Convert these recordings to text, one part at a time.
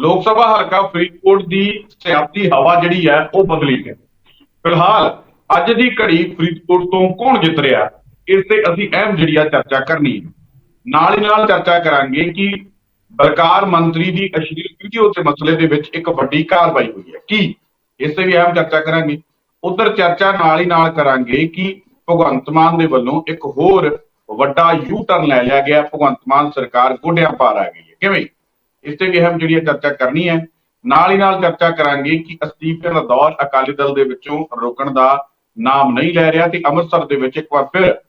ਲੋਕ ਸਭਾ ਹਲਕਾ ਫਰੀਦਕੋਟ ਦੀ ਸਿਆਸੀ ਹਵਾ ਜਿਹੜੀ ਹੈ, ਉਹ ਬਦਲੀ ਹੈ। ਫਿਲਹਾਲ ਅੱਜ ਦੀ ਘੜੀ ਫਰੀਦਕੋਟ ਤੋਂ ਕੌਣ ਜਿੱਤ ਰਿਹਾ, ਇਸ ਤੇ ਅਸੀਂ ਅਹਿਮ ਜਿਹੜੀ ਆ ਚਰਚਾ ਕਰਨੀ ਹੈ। ਨਾਲ ਹੀ ਨਾਲ ਚਰਚਾ ਕਰਾਂਗੇ ਕਿ ਬਲਕਾਰ ਮੰਤਰੀ ਦੀ ਅਸ਼ਲੀਲ ਵੀਡੀਓ ਤੇ ਮਸਲੇ ਦੇ ਵਿੱਚ ਇੱਕ ਵੱਡੀ ਕਾਰਵਾਈ ਹੋਈ ਹੈ। ਕੀ? ਇਸ ਤੇ ਵੀ ਅਹਿਮ ਚਰਚਾ ਕਰਾਂਗੇ। ਉਧਰ ਚਰਚਾ ਨਾਲ ਹੀ ਨਾਲ ਕਰਾਂਗੇ ਕਿ ਭਗਵੰਤ ਮਾਨ ਦੇ ਵੱਲੋਂ ਇੱਕ ਹੋਰ ਵੱਡਾ ਯੂ ਟਰਨ ਲੈ ਲਿਆ ਗਿਆ। ਭਗਵੰਤ ਮਾਨ ਸਰਕਾਰ ਗੋਡਿਆਂ ਪਾਰ ਆ ਗਈ ਹੈ। ਕਿਵੇਂ? ਇਸ ਤੇ ਵੀ ਅਹਿਮ ਜਿਹੜੀ ਚਰਚਾ ਕਰਨੀ ਹੈ। ਨਾਲ ਹੀ ਨਾਲ ਚਰਚਾ ਕਰਾਂਗੇ ਕਿ ਅਸਤੀਫੇ ਦਾ ਦੌਰ ਅਕਾਲੀ ਦਲ ਦੇ ਵਿੱਚੋਂ ਰੋਕਣ ਦਾ ਨਾਮ ਨਹੀਂ ਲੈ ਰਿਹਾ ਤੇ ਅੰਮ੍ਰਿਤਸਰ ਦੇ ਵਿੱਚ ਇੱਕ ਵਾਰ ਫਿਰ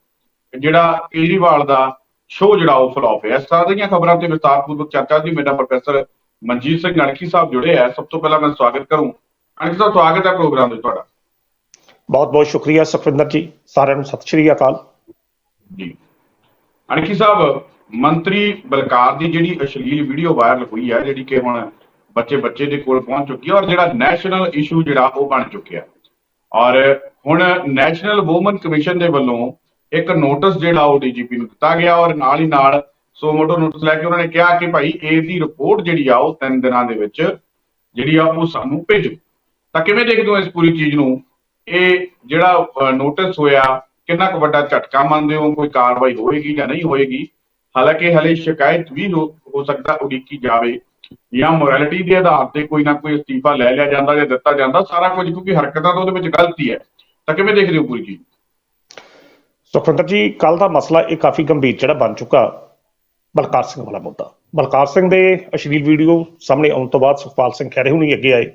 ਜਿਹੜਾ ਕੇਜਰੀਵਾਲ ਦਾ ਸ਼ੋਅ ਜਿਹੜਾ ਉਹ ਫਲॉप ਹੈ। ਦੀਆਂ ਖਬਰਾਂ ਤੇ ਵਿਸਤਾਰਪੂਰਵਕ ਚਰਚਾ ਦੀ ਮੇਰਾ ਪ੍ਰੋਫੈਸਰ ਮਨਜੀਤ ਸਿੰਘ ਅਣਖੀ ਸਾਹਿਬ ਜੁੜੇ ਹੈ। ਸਭ ਤੋਂ ਪਹਿਲਾਂ ਮੈਂ ਸਵਾਗਤ ਕਰੂੰ। ਅਣਖੀ ਸਾਹਿਬ ਸਵਾਗਤ ਹੈ ਪ੍ਰੋਗਰਾਮ ਦੇ ਤੁਹਾਡਾ। ਬਹੁਤ ਬਹੁਤ ਸ਼ੁਕਰੀਆ ਸੁਖਵਿੰਦਰ ਜੀ ਸਾਰਿਆਂ ਨੂੰ ਸਤਿ ਸ਼੍ਰੀ ਅਕਾਲ। ਜੀ। ਅਣਖੀ ਸਾਹਿਬ ਮੰਤਰੀ ਬਲਕਾਰ ਦੀ ਜਿਹੜੀ ਅਸ਼ਲੀਲ ਵੀਡੀਓ ਵਾਇਰਲ ਹੋਈ ਹੈ ਜਿਹੜੀ ਕਿ ਹੁਣ ਬੱਚੇ ਬੱਚੇ ਦੇ ਕੋਲ ਪਹੁੰਚ ਚੁੱਕੀ ਹੈ ਔਰ ਜਿਹੜਾ ਨੈਸ਼ਨਲ ਇਸ਼ੂ ਜਿਹੜਾ ਉਹ ਬਣ ਚੁੱਕਿਆ ਔਰ ਹੁਣ ਨੈਸ਼ਨਲ ਵੂਮਨ ਕਮਿਸ਼ਨ ਦੇ ਵੱਲੋਂ ਇੱਕ ਨੋਟਿਸ ਜਿਹੜਾ ਉਹ ਡੀਜੀਪੀ ਨੂੰ ਦਿੱਤਾ ਗਿਆ ਔਰ ਨਾਲ ਹੀ ਨਾਲ ਸੋ ਮੋਟੋ ਨੋਟਿਸ ਲੈ ਕੇ ਉਹਨਾਂ ਨੇ ਕਿਹਾ ਕਿ ਭਾਈ ਇਹ ਦੀ ਰਿਪੋਰਟ ਜਿਹੜੀ ਆ ਉਹ ਤਿੰਨ ਦਿਨਾਂ ਦੇ ਵਿੱਚ ਜਿਹੜੀ ਆ ਉਹ ਸਾਨੂੰ ਭੇਜੋ। ਤਾਂ ਕਿਵੇਂ ਦੇਖਦੇ ਹੋ ਇਸ ਪੂਰੀ ਚੀਜ਼ ਨੂੰ? ਇਹ ਜਿਹੜਾ ਨੋਟਿਸ ਹੋਇਆ ਕਿੰਨਾ ਕੁ ਵੱਡਾ ਝਟਕਾ ਮੰਨਦੇ ਹੋ? ਕੋਈ ਕਾਰਵਾਈ ਹੋਏਗੀ ਜਾਂ ਨਹੀਂ ਹੋਏਗੀ? ਹਾਲਾਂਕਿ ਹਲੇ ਸ਼ਿਕਾਇਤ ਵੀ ਹੋ ਸਕਦਾ ਉਡੀਕੀ ਜਾਵੇ ਜਾਂ ਮੋਰੈਲਿਟੀ ਦੇ ਆਧਾਰ ਤੇ ਕੋਈ ਨਾ ਕੋਈ ਅਸਤੀਫਾ ਲੈ ਲਿਆ ਜਾਂਦਾ ਜਾਂ ਦਿੱਤਾ ਜਾਂਦਾ, ਸਾਰਾ ਕੁਝ ਕਿਉਂਕਿ ਹਰਕਤਾਂ ਤਾਂ ਉਹਦੇ ਵਿੱਚ ਗਲਤੀ ਹੈ ਤਾਂ ਕਿਵੇਂ ਦੇਖਦੇ ਹੋ ਪੂਰੀ ਚੀਜ਼ ਸੁਖਵਿੰਦਰ ਜੀ ਕੱਲ ਦਾ ਮਸਲਾ ਇਹ ਕਾਫੀ ਗੰਭੀਰ ਜਿਹੜਾ ਬਣ ਚੁੱਕਾ ਬਲਕਾਰ ਸਿੰਘ ਵਾਲਾ ਮੁੱਦਾ। ਬਲਕਾਰ ਸਿੰਘ ਦੇ ਅਸ਼ਲੀਲ ਵੀਡੀਓ ਸਾਹਮਣੇ ਆਉਣ ਤੋਂ ਬਾਅਦ ਸੁਖਪਾਲ ਸਿੰਘ ਖਹਿਰੇ ਹੁਣੀ ਅੱਗੇ ਆਏ।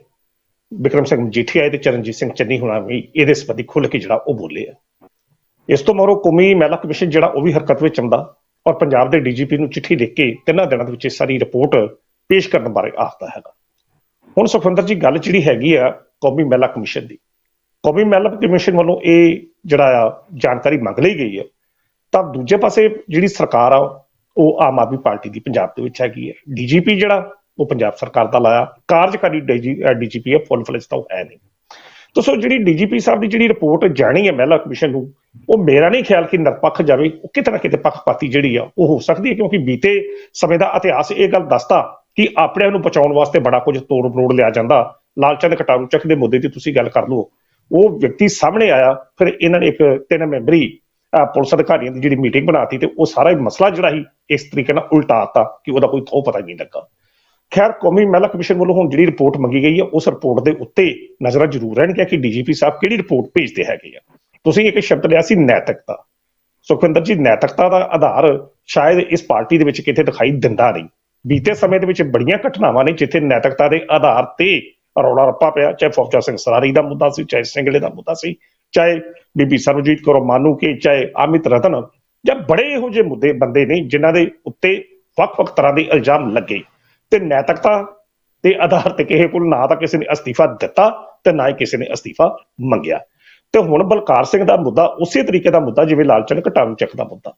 ਵਿਕਰਮ ਸਿੰਘ ਮਜੀਠੀ ਆਏ ਤੇ ਚਰਨਜੀਤ ਸਿੰਘ ਚੰਨੀ ਹੁਣਾ ਵੀ ਇਹਦੇ ਸੰਬੰਧੀ ਖੁੱਲ੍ਹ ਕੇ ਜਿਹੜਾ ਉਹ ਬੋਲੇ ਆ। ਇਸ ਤੋਂ ਮਗਰੋਂ ਕੌਮੀ ਮਹਿਲਾ ਕਮਿਸ਼ਨ ਜਿਹੜਾ ਉਹ ਵੀ ਹਰਕਤ ਵਿੱਚ ਆਉਂਦਾ। ਔਰ ਪੰਜਾਬ ਦੇ ਡੀਜੀਪੀ ਨੂੰ ਚਿੱਠੀ ਲਿਖ ਕੇ ਤਿੰਨਾਂ ਦਿਨਾਂ ਦੇ ਵਿੱਚ ਇਹ ਸਾਰੀ ਰਿਪੋਰਟ ਪੇਸ਼ ਕਰਨ ਬਾਰੇ ਆਖਦਾ ਹੈਗਾ। ਹੁਣ ਸੁਖਵਿੰਦਰ ਜੀ, ਗੱਲ ਜਿਹੜੀ ਹੈਗੀ ਆ ਕੌਮੀ ਮਹਿਲਾ ਕਮਿਸ਼ਨ ਦੀ। ਕੌਮੀ ਮਹਿਲਾ ਕਮਿਸ਼ਨ ਵੱਲੋਂ ਇਹ ਜਿਹੜਾ ਆ ਜਾਣਕਾਰੀ ਮੰਗ ਲਈ ਗਈ ਹੈ ਤਾਂ ਦੂਜੇ ਪਾਸੇ ਜਿਹੜੀ ਸਰਕਾਰ ਆ, ਉਹ ਆਮ ਆਦਮੀ ਪਾਰਟੀ ਦੀ ਪੰਜਾਬ ਦੇ ਵਿੱਚ ਹੈਗੀ ਹੈ ਡੀਜੀਪੀ ਜਿਹੜਾ, ਉਹ ਪੰਜਾਬ ਸਰਕਾਰ ਦਾ ਲਾਇਆ। ਕਾਰਜਕਾਰੀ ਡੀਜੀਪੀ ਹੈ ਫੁੱਲ ਫਲੈਜ ਤਾਂ ਉਹ ਹੈ ਨਹੀਂ। ਤਾਂ ਸੋ ਜਿਹੜੀ ਡੀਜੀਪੀ ਸਾਹਿਬ ਦੀ ਜਿਹੜੀ ਰਿਪੋਰਟ ਜਾਣੀ ਹੈ ਮਹਿਲਾ ਕਮਿਸ਼ਨ ਨੂੰ, ਉਹ ਮੇਰਾ ਨਹੀਂ ਖਿਆਲ ਕਿ ਨਿਰਪੱਖ ਜਾਵੇ, ਉਹ ਕਿਤੇ ਨਾ ਕਿਤੇ ਪੱਖਪਾਤੀ ਜਿਹੜੀ ਆ, ਉਹ ਹੋ ਸਕਦੀ ਹੈ ਕਿਉਂਕਿ ਬੀਤੇ ਸਮੇਂ ਦਾ ਇਤਿਹਾਸ ਇਹ ਗੱਲ ਦੱਸਦਾ ਕਿ ਆਪਣਿਆਂ ਨੂੰ ਬਚਾਉਣ ਵਾਸਤੇ ਬੜਾ ਕੁਝ ਤੋੜ ਮਰੋੜ ਲਿਆ ਜਾਂਦਾ। ਲਾਲਚੰਦ ਕਟਾਰੂ ਚੱਕ ਦੇ ਮੁੱਦੇ ਤੇ ਤੁਸੀਂ ਗੱਲ ਕਰ ਲਓ। ਉਹ ਵਿਅਕਤੀ ਸਾਹਮਣੇ ਆਇਆ, ਫਿਰ ਇਹਨਾਂ ਨੇ ਇੱਕ ਤਿੰਨ ਮੈਂਬਰੀ ਅਹ ਪੁਲਿਸ ਅਧਿਕਾਰੀਆਂ ਦੀ ਜਿਹੜੀ ਮੀਟਿੰਗ ਬਣਾਤੀ ਤੇ ਉਹ ਸਾਰਾ ਮਸਲਾ ਜਿਹੜਾ ਸੀ, ਇਸ ਤਰੀਕੇ ਨਾਲ ਉਲਟਾਤਾ ਕਿ ਉਹਦਾ ਕੋਈ ਥੋ ਪਤਾ ਹੀ ਨਹੀਂ ਲੱਗਾ। ਖੈਰ, ਕੌਮੀ ਮਹਿਲਾ ਕਮਿਸ਼ਨ ਵੱਲੋਂ ਹੁਣ ਜਿਹੜੀ ਰਿਪੋਰਟ ਮੰਗੀ ਗਈ ਹੈ ਉਸ ਰਿਪੋਰਟ ਦੇ ਉੱਤੇ ਨਜ਼ਰਾਂ ਜ਼ਰੂਰ ਰਹਿਣਗੀਆਂ ਕਿ ਡੀਜੀਪੀ ਸਾਹਿਬ ਕਿਹੜੀ ਰਿਪੋਰਟ ਭੇਜਦੇ ਹੈਗੇ ਆ। ਤੁਸੀਂ ਇੱਕ ਸ਼ਬਦ ਲਿਆ ਸੀ, ਨੈਤਿਕਤਾ। ਸੁਖਵਿੰਦਰ ਜੀ, ਨੈਤਿਕਤਾ ਦਾ ਆਧਾਰ ਸ਼ਾਇਦ ਇਸ ਪਾਰਟੀ ਦੇ ਵਿੱਚ ਕਿਤੇ ਦਿਖਾਈ ਦਿੰਦਾ ਨਹੀਂ। ਬੀਤੇ ਸਮੇਂ ਦੇ ਵਿੱਚ ਬੜੀਆਂ ਘਟਨਾਵਾਂ ਨੇ ਜਿੱਥੇ ਨੈਤਿਕਤਾ ਦੇ ਆਧਾਰ ਤੇ ਰੌਲਾ ਰੱਪਾ ਪਿਆ, ਚਾਹੇ ਫੌਜਾ ਸਿੰਘ ਸਰਾਰੀ ਦਾ ਮੁੱਦਾ ਸੀ, ਚਾਹੇ ਸਿੰਗਲੇ ਦਾ ਮੁੱਦਾ ਸੀ, ਚਾਹੇ ਬੀਬੀ ਸਰਬਜੀਤ ਕੌਰ ਮਾਨੂ ਕੇ, ਚਾਹੇ ਅਮਿਤ ਰਤਨ ਜਾਂ ਬੜੇ ਇਹੋ ਜਿਹੇ ਮੁੱਦੇ, ਬੰਦੇ ਨੇ ਜਿਨ੍ਹਾਂ ਦੇ ਉੱਤੇ ਵੱਖ-ਵੱਖ ਤਰ੍ਹਾਂ ਦੇ ਇਲਜ਼ਾਮ ਲੱਗੇ। ਤੇ ਨੈਤਿਕਤਾ ਦੇ ਆਧਾਰ ਤੇ ਕਿਸੇ ਕੋਲ ਨਾ ਤਾਂ ਕਿਸੇ ਨੇ ਅਸਤੀਫਾ ਦਿੱਤਾ ਤੇ ਨਾ ਹੀ ਕਿਸੇ ਨੇ ਅਸਤੀਫਾ ਮੰਗਿਆ। ਤੇ ਹੁਣ ਬਲਕਾਰ ਸਿੰਘ ਦਾ ਮੁੱਦਾ ਉਸੇ ਤਰੀਕੇ ਦਾ ਮੁੱਦਾ ਜਿਵੇਂ ਲਾਲਚੰਦ ਘਟਾਰੂ ਚੱਕ ਦਾ ਮੁੱਦਾ।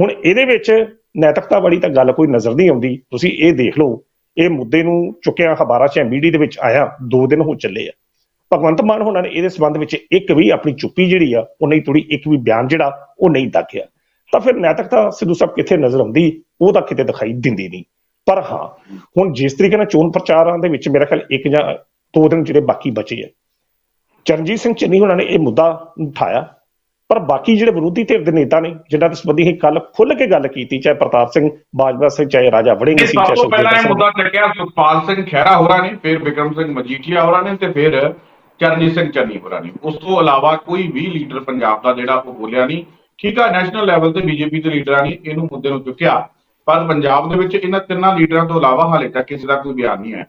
ਹੁਣ ਇਹਦੇ ਵਿੱਚ ਨੈਤਿਕਤਾ ਵਾਲੀ ਤਾਂ ਗੱਲ ਕੋਈ ਨਜ਼ਰ ਨਹੀਂ ਆਉਂਦੀ। ਤੁਸੀਂ ਇਹ ਦੇਖ ਲਓ, ਇਹ ਮੁੱਦੇ ਨੂੰ ਚੁੱਕਿਆ ਅਖਬਾਰਾਂ 'ਚ ਐਮਬੀਡੀ ਦੇ ਵਿੱਚ ਆਇਆ 2 ਦਿਨ ਹੋ ਚੱਲੇ ਆ। ਭਗਵੰਤ ਮਾਨ ਹੋਣਾ ਨੇ ਇਹਦੇ ਸੰਬੰਧ ਵਿੱਚ ਇੱਕ ਵੀ ਆਪਣੀ ਚੁੱਪੀ ਜਿਹੜੀ ਆ, ਉਹ ਨਹੀਂ ਤੋੜੀ, ਇੱਕ ਵੀ ਬਿਆਨ ਜਿਹੜਾ, ਉਹ ਨਹੀਂ ਦਾਖਿਆ। ਤਾਂ ਫਿਰ ਨੈਤਿਕਤਾ ਸਿੱਧੂ ਸਾਹਿਬ ਕਿੱਥੇ ਨਜ਼ਰ ਆਉਂਦੀ, ਉਹ ਤਾਂ ਕਿਤੇ ਦਿਖਾਈ ਦਿੰਦੀ ਨਹੀਂ। ਪਰ ਹਾਂ ਹੁਣ ਜਿਸ ਤਰੀਕੇ ਨਾਲ ਚੋਣ ਪ੍ਰਚਾਰਾਂ ਦੇ ਵਿੱਚ ਮੇਰਾ ਖਿਆਲ ਇੱਕ ਜਾਂ ਦੋ ਦਿਨ ਜਿਹੜੇ ਬਾਕੀ ਬਚੇ ਆ ਚਰਨਜੀਤ ਸਿੰਘ ਚੰਨੀ ਹੋਣਾ ਨੇ ਇਹ ਮੁੱਦਾ ਉਠਾਇਆ ਪਰ ਬਾਕੀ ਜਿਹੜੇ ਵਿਰੋਧੀ ਧਿਰ ਦੇ ਨੇਤਾ ਨੇ ਜਿਨ੍ਹਾਂ ਦੇ ਸੰਬੰਧੀ ਹੀ ਕੱਲ ਖੁੱਲ ਕੇ ਗੱਲ ਕੀਤੀ ਚਾਹੇ ਪ੍ਰਤਾਪ ਸਿੰਘ ਬਾਜਵਾ ਸਿੰਘ ਚਾਹੇ ਰਾਜਾ ਵੜਿੰਗ ਸੀ ਸਭ ਚਾਹੇ ਤੋਂ ਪਹਿਲਾਂ ਇਹ ਸਿੰਘ। ਮੁੱਦਾ ਚੱਕਿਆ ਸੁਖਪਾਲ ਸਿੰਘ ਖਹਿਰਾ ਹੋਰਾਂ ਨੇ ਫਿਰ ਵਿਕਰਮ ਸਿੰਘ ਮਜੀਠੀਆ ਹੋਰਾਂ ਨੇ ਤੇ ਫਿਰ ਚਰਨਜੀਤ ਸਿੰਘ ਚੰਨੀ ਹੋਰਾਂ ਨੇ। ਉਸ ਤੋਂ ਇਲਾਵਾ ਕੋਈ ਵੀ ਲੀਡਰ ਪੰਜਾਬ ਦਾ ਜਿਹੜਾ ਉਹ ਬੋਲਿਆ ਨਹੀਂ। ਠੀਕ ਆ ਨੈਸ਼ਨਲ ਲੈਵਲ ਤੇ ਬੀਜੇਪੀ ਦੇ ਲੀਡਰਾਂ ਨੇ ਇਹਨੂੰ ਮੁੱਦੇ ਨੂੰ ਚੁੱਕਿਆ। ਪਰ ਪੰਜਾਬ ਦੇ ਵਿੱਚ ਇਹਨਾਂ ਤਿੰਨਾਂ ਲੀਡਰਾਂ ਤੋਂ ਇਲਾਵਾ ਹਾਲੇ ਤੱਕ ਕਿਸੇ ਦਾ ਕੋਈ ਬਿਆਨ ਨਹੀਂ ਹੈ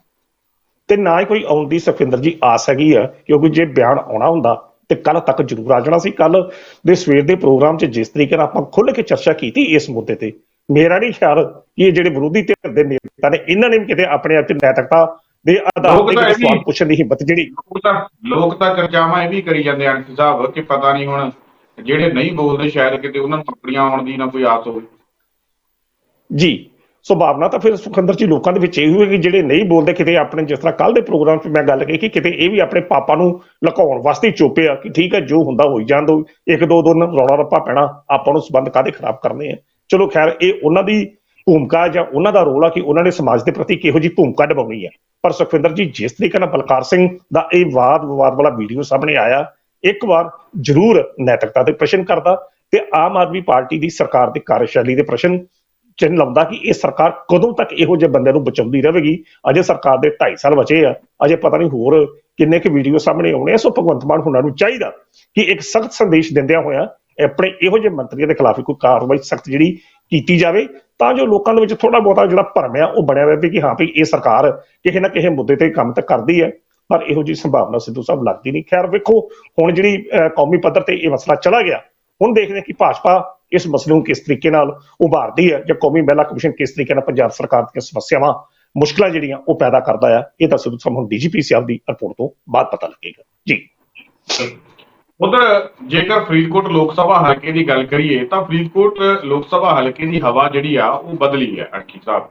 ਤੇ ਨਾ ਹੀ ਕੋਈ ਆਉਣ ਦੀ ਸੁਖਵਿੰਦਰ ਜੀ ਆਸ ਹੈਗੀ ਆ ਕਿਉਂਕਿ ਜੇ ਬਿਆਨ ਆਉਣਾ ਹੁੰਦਾ ਤੇ ਕੱਲ ਤੱਕ ਜ਼ਰੂਰ ਆ ਜਾਣਾ ਸੀ। ਕੱਲ ਦੇ ਸਵੇਰ ਦੇ ਪ੍ਰੋਗਰਾਮ 'ਚ ਜਿਸ ਤਰੀਕੇ ਨਾਲ ਆਪਾਂ ਖੁੱਲ੍ਹ ਕੇ ਚਰਚਾ ਕੀਤੀ ਇਸ ਮੁੱਦੇ ਤੇ ਮੇਰਾ ਨਹੀਂ ਖਿਆਲ ਕਿ ਇਹ ਜਿਹੜੇ ਵਿਰੋਧੀ ਧਿਰ ਦੇ ਨੇਤਾ ਨੇ ਇਹਨਾਂ ਨੇ ਵੀ ਕਿਤੇ ਆਪਣੇ ਆਪ 'ਚ ਨੈਤਿਕਤਾ ਦੇ ਆਧਾਰ ਤੇ ਸਵਾਲ ਪੁੱਛਣ ਦੀ ਹਿੰਮਤ ਜਿਹੜੀ ਲੋਕ ਤਾਂ ਲੋਕ ਤਾਂ ਚਰਚਾਵਾਂ ਇਹ ਵੀ ਕਰੀ ਜਾਂਦੇ ਆ ਸਾਹਿਬ ਕਿ ਪਤਾ ਨਹੀਂ ਹੁਣ ਜਿਹੜੇ ਨਹੀਂ ਬੋਲਦੇ ਸ਼ਾਇਦ ਕਿਤੇ ਉਹਨਾਂ ਨੂੰ ਆਪਣੀਆਂ ਆਉਣ ਦੀ ਨਾ ਕੋਈ ਆਸ ਹੋਵੇ। ਜੀ। ਸੋ ਭਾਵਨਾ ਤਾਂ ਫਿਰ ਸੁਖੰਦਰ ਜੀ ਲੋਕਾਂ ਦੇ ਵਿੱਚ ਇਹ ਹੋਵੇ ਕਿ ਜਿਹੜੇ ਨਹੀਂ ਬੋਲਦੇ, ਕਿਤੇ ਆਪਣੇ ਜਿਸ ਤਰ੍ਹਾਂ ਕੱਲ ਦੇ ਪ੍ਰੋਗਰਾਮ 'ਚ ਮੈਂ ਗੱਲ ਕਹੀ ਕਿ ਕਿਤੇ ਇਹ ਵੀ ਆਪਣੇ ਪਾਪਾ ਨੂੰ ਲੁਕਾਉਣ ਵਾਸਤੇ ਹੀ ਚੁੱਪੇ ਆ ਕਿ ਠੀਕ ਹੈ, ਜੋ ਹੁੰਦਾ ਹੋਈ ਜਾਣ ਦੋ, ਇੱਕ ਦੋ ਦਿਨ ਰੌਲਾ ਰੱਪਾ ਪੈਣਾ, ਆਪਾਂ ਨੂੰ ਸਬੰਧ ਕਾਦੇ ਖਰਾਬ ਕਰਨੇ ਆ? ਚਲੋ ਖੈਰ, ਇਹ ਉਹਨਾਂ ਦੀ ਭੂਮਿਕਾ ਜਾਂ ਉਹਨਾਂ ਦਾ ਰੋਲ ਆ ਕਿ ਉਹਨਾਂ ਨੇ ਸਮਾਜ ਦੇ ਪ੍ਰਤੀ ਕਿਹੋ ਜੀ ਭੂਮਿਕਾ ਨਿਭਾਉਣੀ ਹੈ ਪਰ ਸੁਖਵਿੰਦਰ ਜੀ, ਜਿਸ ਤਰੀਕੇ ਨਾਲ ਬਲਕਾਰ ਸਿੰਘ ਦਾ ਇਹ ਵਾਦ ਵਿਵਾਦ ਵਾਲਾ ਵੀਡੀਓ ਸਾਹਮਣੇ ਆਇਆ, ਇੱਕ ਵਾਰ ਜ਼ਰੂਰ ਨੈਤਿਕਤਾ ਤੇ ਪ੍ਰਸ਼ਨ ਕਰਦਾ ਤੇ ਆਮ ਆਦਮੀ ਪਾਰਟੀ ਦੀ ਸਰਕਾਰ ਦੀ ਕਾਰਜਸ਼ੈਲੀ ਦੇ ਪ੍ਰਸ਼ਨ ਚਿੰਨ੍ਹ ਲਾਉਂਦਾ ਕਿ ਇਹ ਸਰਕਾਰ ਕਦੋਂ ਤੱਕ ਇਹੋ ਜਿਹੇ ਬੰਦਿਆਂ ਨੂੰ ਬਚਾਉਂਦੀ ਰਹੇਗੀ? ਅਜੇ ਸਰਕਾਰ ਦੇ 2.5 ਸਾਲ ਬਚੇ ਆ। ਅਜੇ ਪਤਾ ਨਹੀਂ ਹੋਰ ਕਿੰਨੇ ਕੁ ਵੀਡੀਓ ਸਾਹਮਣੇ ਆਉਣੇ ਸੋ ਭਗਵੰਤ ਮਾਨ ਹੁਣਾਂ ਨੂੰ ਚਾਹੀਦਾ ਕਿ ਇੱਕ ਸਖਤ ਸੰਦੇਸ਼ ਦਿੰਦਿਆਂ ਹੋਇਆ ਆਪਣੇ ਇਹੋ ਜਿਹੇ ਮੰਤਰੀਆਂ ਦੇ ਖਿਲਾਫ ਕੋਈ ਕਾਰਵਾਈ ਸਖਤ ਜਿਹੜੀ ਕੀਤੀ ਜਾਵੇ ਤਾਂ ਜੋ ਲੋਕਾਂ ਦੇ ਵਿੱਚ ਥੋੜਾ ਬਹੁਤਾ ਜਿਹੜਾ ਭਰਮ ਆ ਉਹ ਬਣਿਆ ਰਹੇ ਕਿ ਹਾਂ ਵੀ ਇਹ ਸਰਕਾਰ ਕਿਸੇ ਨਾ ਕਿਸੇ ਮੁੱਦੇ ਤੇ ਕੰਮ ਤਾਂ ਕਰਦੀ ਹੈ ਪਰ ਇਹੋ ਜੀ ਸੰਭਾਵਨਾ ਸਿੱਧੂ ਸਾਹਿਬ ਲੱਗਦੀ ਨਹੀਂ। ਖੈਰ ਵੇਖੋ ਹੁਣ ਜਿਹੜੀ ਅਹ, ਕੌਮੀ ਪੱਧਰ ਤੇ ਇਹ ਮਸਲਾ ਚਲਾ ਗਿਆ। ਹੁਣ ਦੇਖਦੇ ਹਾਂ ਕਿ ਭਾਜਪਾ ਇਸ ਮਸਲੇ ਨੂੰ ਕਿਸ ਤਰੀਕੇ ਨਾਲ ਉਭਾਰਦੀ ਹੈ ਜਾਂ ਕੌਮੀ ਮਹਿਲਾ ਕਮਿਸ਼ਨ ਕਿਸ ਤਰੀਕੇ ਨਾਲ ਪੰਜਾਬ ਸਰਕਾਰ ਦੀਆਂ ਸਮੱਸਿਆਵਾਂ, ਮੁਸ਼ਕਲਾਂ ਜਿਹੜੀਆਂ ਉਹ ਪੈਦਾ ਕਰਦਾ ਆ ਇਹ ਤਾਂ ਸਿੱਧੂ ਸਾਹਿਬ ਹੁਣ ਡੀਜੀਪੀ ਸਾਹਿਬ ਦੀ ਰਿਪੋਰਟ ਤੋਂ ਬਾਅਦ ਪਤਾ ਲੱਗੇਗਾ। ਜੀ। ਉਧਰ ਜੇਕਰ ਫਰੀਦਕੋਟ ਲੋਕ ਸਭਾ ਹਲਕੇ ਦੀ ਗੱਲ ਕਰੀਏ, ਤਾਂ ਫਰੀਦਕੋਟ ਲੋਕ ਸਭਾ ਹਲਕੇ ਦੀ ਹਵਾ ਜਿਹੜੀ ਆ, ਉਹ ਬਦਲੀ ਹੈ, ਅਰਕੀ ਸਾਹਿਬ।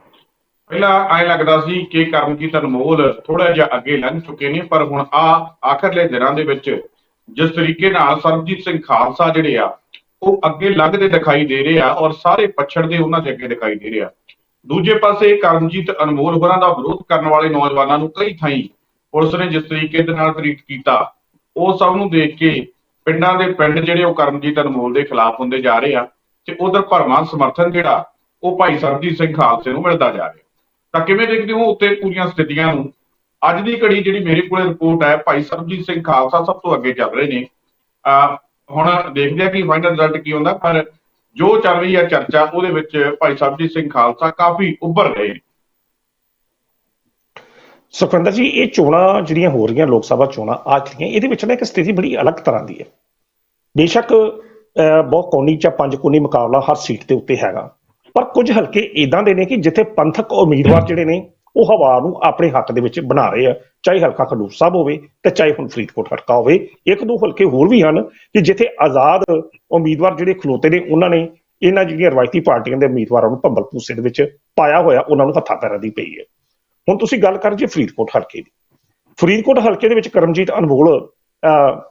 ਪਹਿਲਾਂ ਐਂ ਲੱਗਦਾ ਸੀ ਕਿ ਕਰਮਜੀਤ ਅਨਮੋਲ ਥੋੜਾ ਜਿਹਾ ਅੱਗੇ ਲੰਘ ਚੁੱਕੇ ਨੇ, ਪਰ ਹੁਣ ਆ ਆਖਰਲੇ ਦਿਨਾਂ ਦੇ ਵਿੱਚ ਜਿਸ ਤਰੀਕੇ ਨਾਲ ਸਰਬਜੀਤ ਸਿੰਘ ਖਾਲਸਾ ਜਿਹੜੇ ਆ ਉਹ ਅੱਗੇ ਲੰਘਦੇ ਦਿਖਾਈ ਦੇ ਰਹੇ ਆ ਔਰ ਸਾਰੇ ਪਛੜਦੇ ਉਹਨਾਂ ਦੇ ਅੱਗੇ ਦਿਖਾਈ ਦੇ ਰਹੇ। ਆ ਦੂਜੇ ਪਾਸੇ ਕਰਮਜੀਤ ਅਨਮੋਲ ਹੋਰਾਂ ਦਾ ਵਿਰੋਧ ਕਰਨ ਵਾਲੇ ਨੌਜਵਾਨਾਂ ਨੂੰ ਕਈ ਥਾਈਂ ਪੁਲਿਸ ਨੇ ਜਿਸ ਤਰੀਕੇ ਦੇ ਨਾਲ ਟ੍ਰੀਟ ਕੀਤਾ, ਉਹ ਸਭ ਨੂੰ ਦੇਖ ਕੇ ਪਿੰਡਾਂ ਦੇ ਪਿੰਡ ਜਿਹੜੇ ਉਹ ਕਰਮਜੀਤ ਅਨਮੋਲ ਦੇ ਖਿਲਾਫ ਹੁੰਦੇ ਜਾ ਰਹੇ ਆ ਤੇ ਉਧਰ ਭਰਵਾਂ ਸਮਰਥਨ ਜਿਹੜਾ ਉਹ ਭਾਈ ਸਰਬਜੀਤ ਸਿੰਘ ਖਾਲਸੇ ਨੂੰ ਮਿਲਦਾ ਜਾ ਰਿਹਾ। ਤਾਂ ਕਿਵੇਂ ਦੇਖਦੇ ਹੋ ਉੱਤੇ ਪੂਰੀਆਂ ਸਥਿਤੀਆਂ ਨੂੰ? ਅੱਜ ਦੀ ਘੜੀ ਜਿਹੜੀ ਮੇਰੇ ਕੋਲੇ ਰਿਪੋਰਟ ਹੈ, ਭਾਈ ਸਰਬਜੀਤ ਸਿੰਘ ਖਾਲਸਾ ਸਭ ਤੋਂ ਅੱਗੇ ਚੱਲ ਰਹੇ ਨੇ। ਅਹ ਹੁਣ ਦੇਖਦੇ ਆ ਕਿ ਫਾਈਨਲ ਰਿਜ਼ਲਟ ਕੀ ਹੁੰਦਾ ਪਰ ਜੋ ਚੱਲ ਰਹੀ ਹੈ ਚਰਚਾ ਉਹਦੇ ਵਿੱਚ ਭਾਈ ਸਰਬਜੀਤ ਸਿੰਘ ਖਾਲਸਾ ਕਾਫੀ ਉੱਭਰ ਰਹੇ ਸੁਖਵਿੰਦਰ ਜੀ ਇਹ ਚੋਣਾਂ ਜਿਹੜੀਆਂ ਹੋ ਰਹੀਆਂ ਲੋਕ ਸਭਾ ਚੋਣਾਂ ਆ ਇਹਦੇ ਵਿੱਚ ਨਾ ਇੱਕ ਸਥਿਤੀ ਬੜੀ ਅਲੱਗ ਤਰ੍ਹਾਂ ਦੀ ਹੈ। ਬੇਸ਼ੱਕ ਅਹ, ਬਹੁਤ ਕੋਨੀ ਜਾਂ ਪੰਜ ਕੋਨੀ ਮੁਕਾਬਲਾ ਹਰ ਸੀਟ ਦੇ ਉੱਤੇ ਹੈਗਾ। ਪਰ ਕੁਝ ਹਲਕੇ ਇਦਾਂ ਦੇ ਨੇ ਕਿ ਜਿੱਥੇ ਪੰਥਕ ਉਮੀਦਵਾਰ ਜਿਹੜੇ ਨੇ ਉਹ ਹਵਾ ਨੂੰ ਆਪਣੇ ਹੱਕ ਦੇ ਵਿੱਚ ਬਣਾ ਰਹੇ ਆ। ਚਾਹੇ ਹਲਕਾ ਖਡੂਰ ਸਾਹਿਬ ਹੋਵੇ ਤੇ ਚਾਹੇ ਹੁਣ ਫਰੀਦਕੋਟ ਹਲਕਾ ਹੋਵੇ ਇੱਕ ਦੋ ਹਲਕੇ ਹੋਰ ਵੀ ਹਨ ਕਿ ਜਿੱਥੇ ਆਜ਼ਾਦ ਉਮੀਦਵਾਰ ਜਿਹੜੇ ਖਲੋਤੇ ਨੇ ਉਹਨਾਂ ਨੇ ਇਹਨਾਂ ਜਿਹੜੀਆਂ ਰਵਾਇਤੀ ਪਾਰਟੀਆਂ ਦੇ ਉਮੀਦਵਾਰਾਂ ਨੂੰ ਭੰਬਲ ਭੂਸੇ ਦੇ ਵਿੱਚ ਪਾਇਆ ਹੋਇਆ ਉਹਨਾਂ ਨੂੰ ਹੱਥਾਂ ਪੈਰਾਂ ਦੀ ਪਈ ਹੈ। ਹੁਣ ਤੁਸੀਂ ਗੱਲ ਕਰ ਜੇ ਫਰੀਦਕੋਟ ਹਲਕੇ ਦੀ। ਫਰੀਦਕੋਟ ਹਲਕੇ ਦੇ ਵਿੱਚ ਕਰਮਜੀਤ ਅਨਮੋਲ ਅਹ,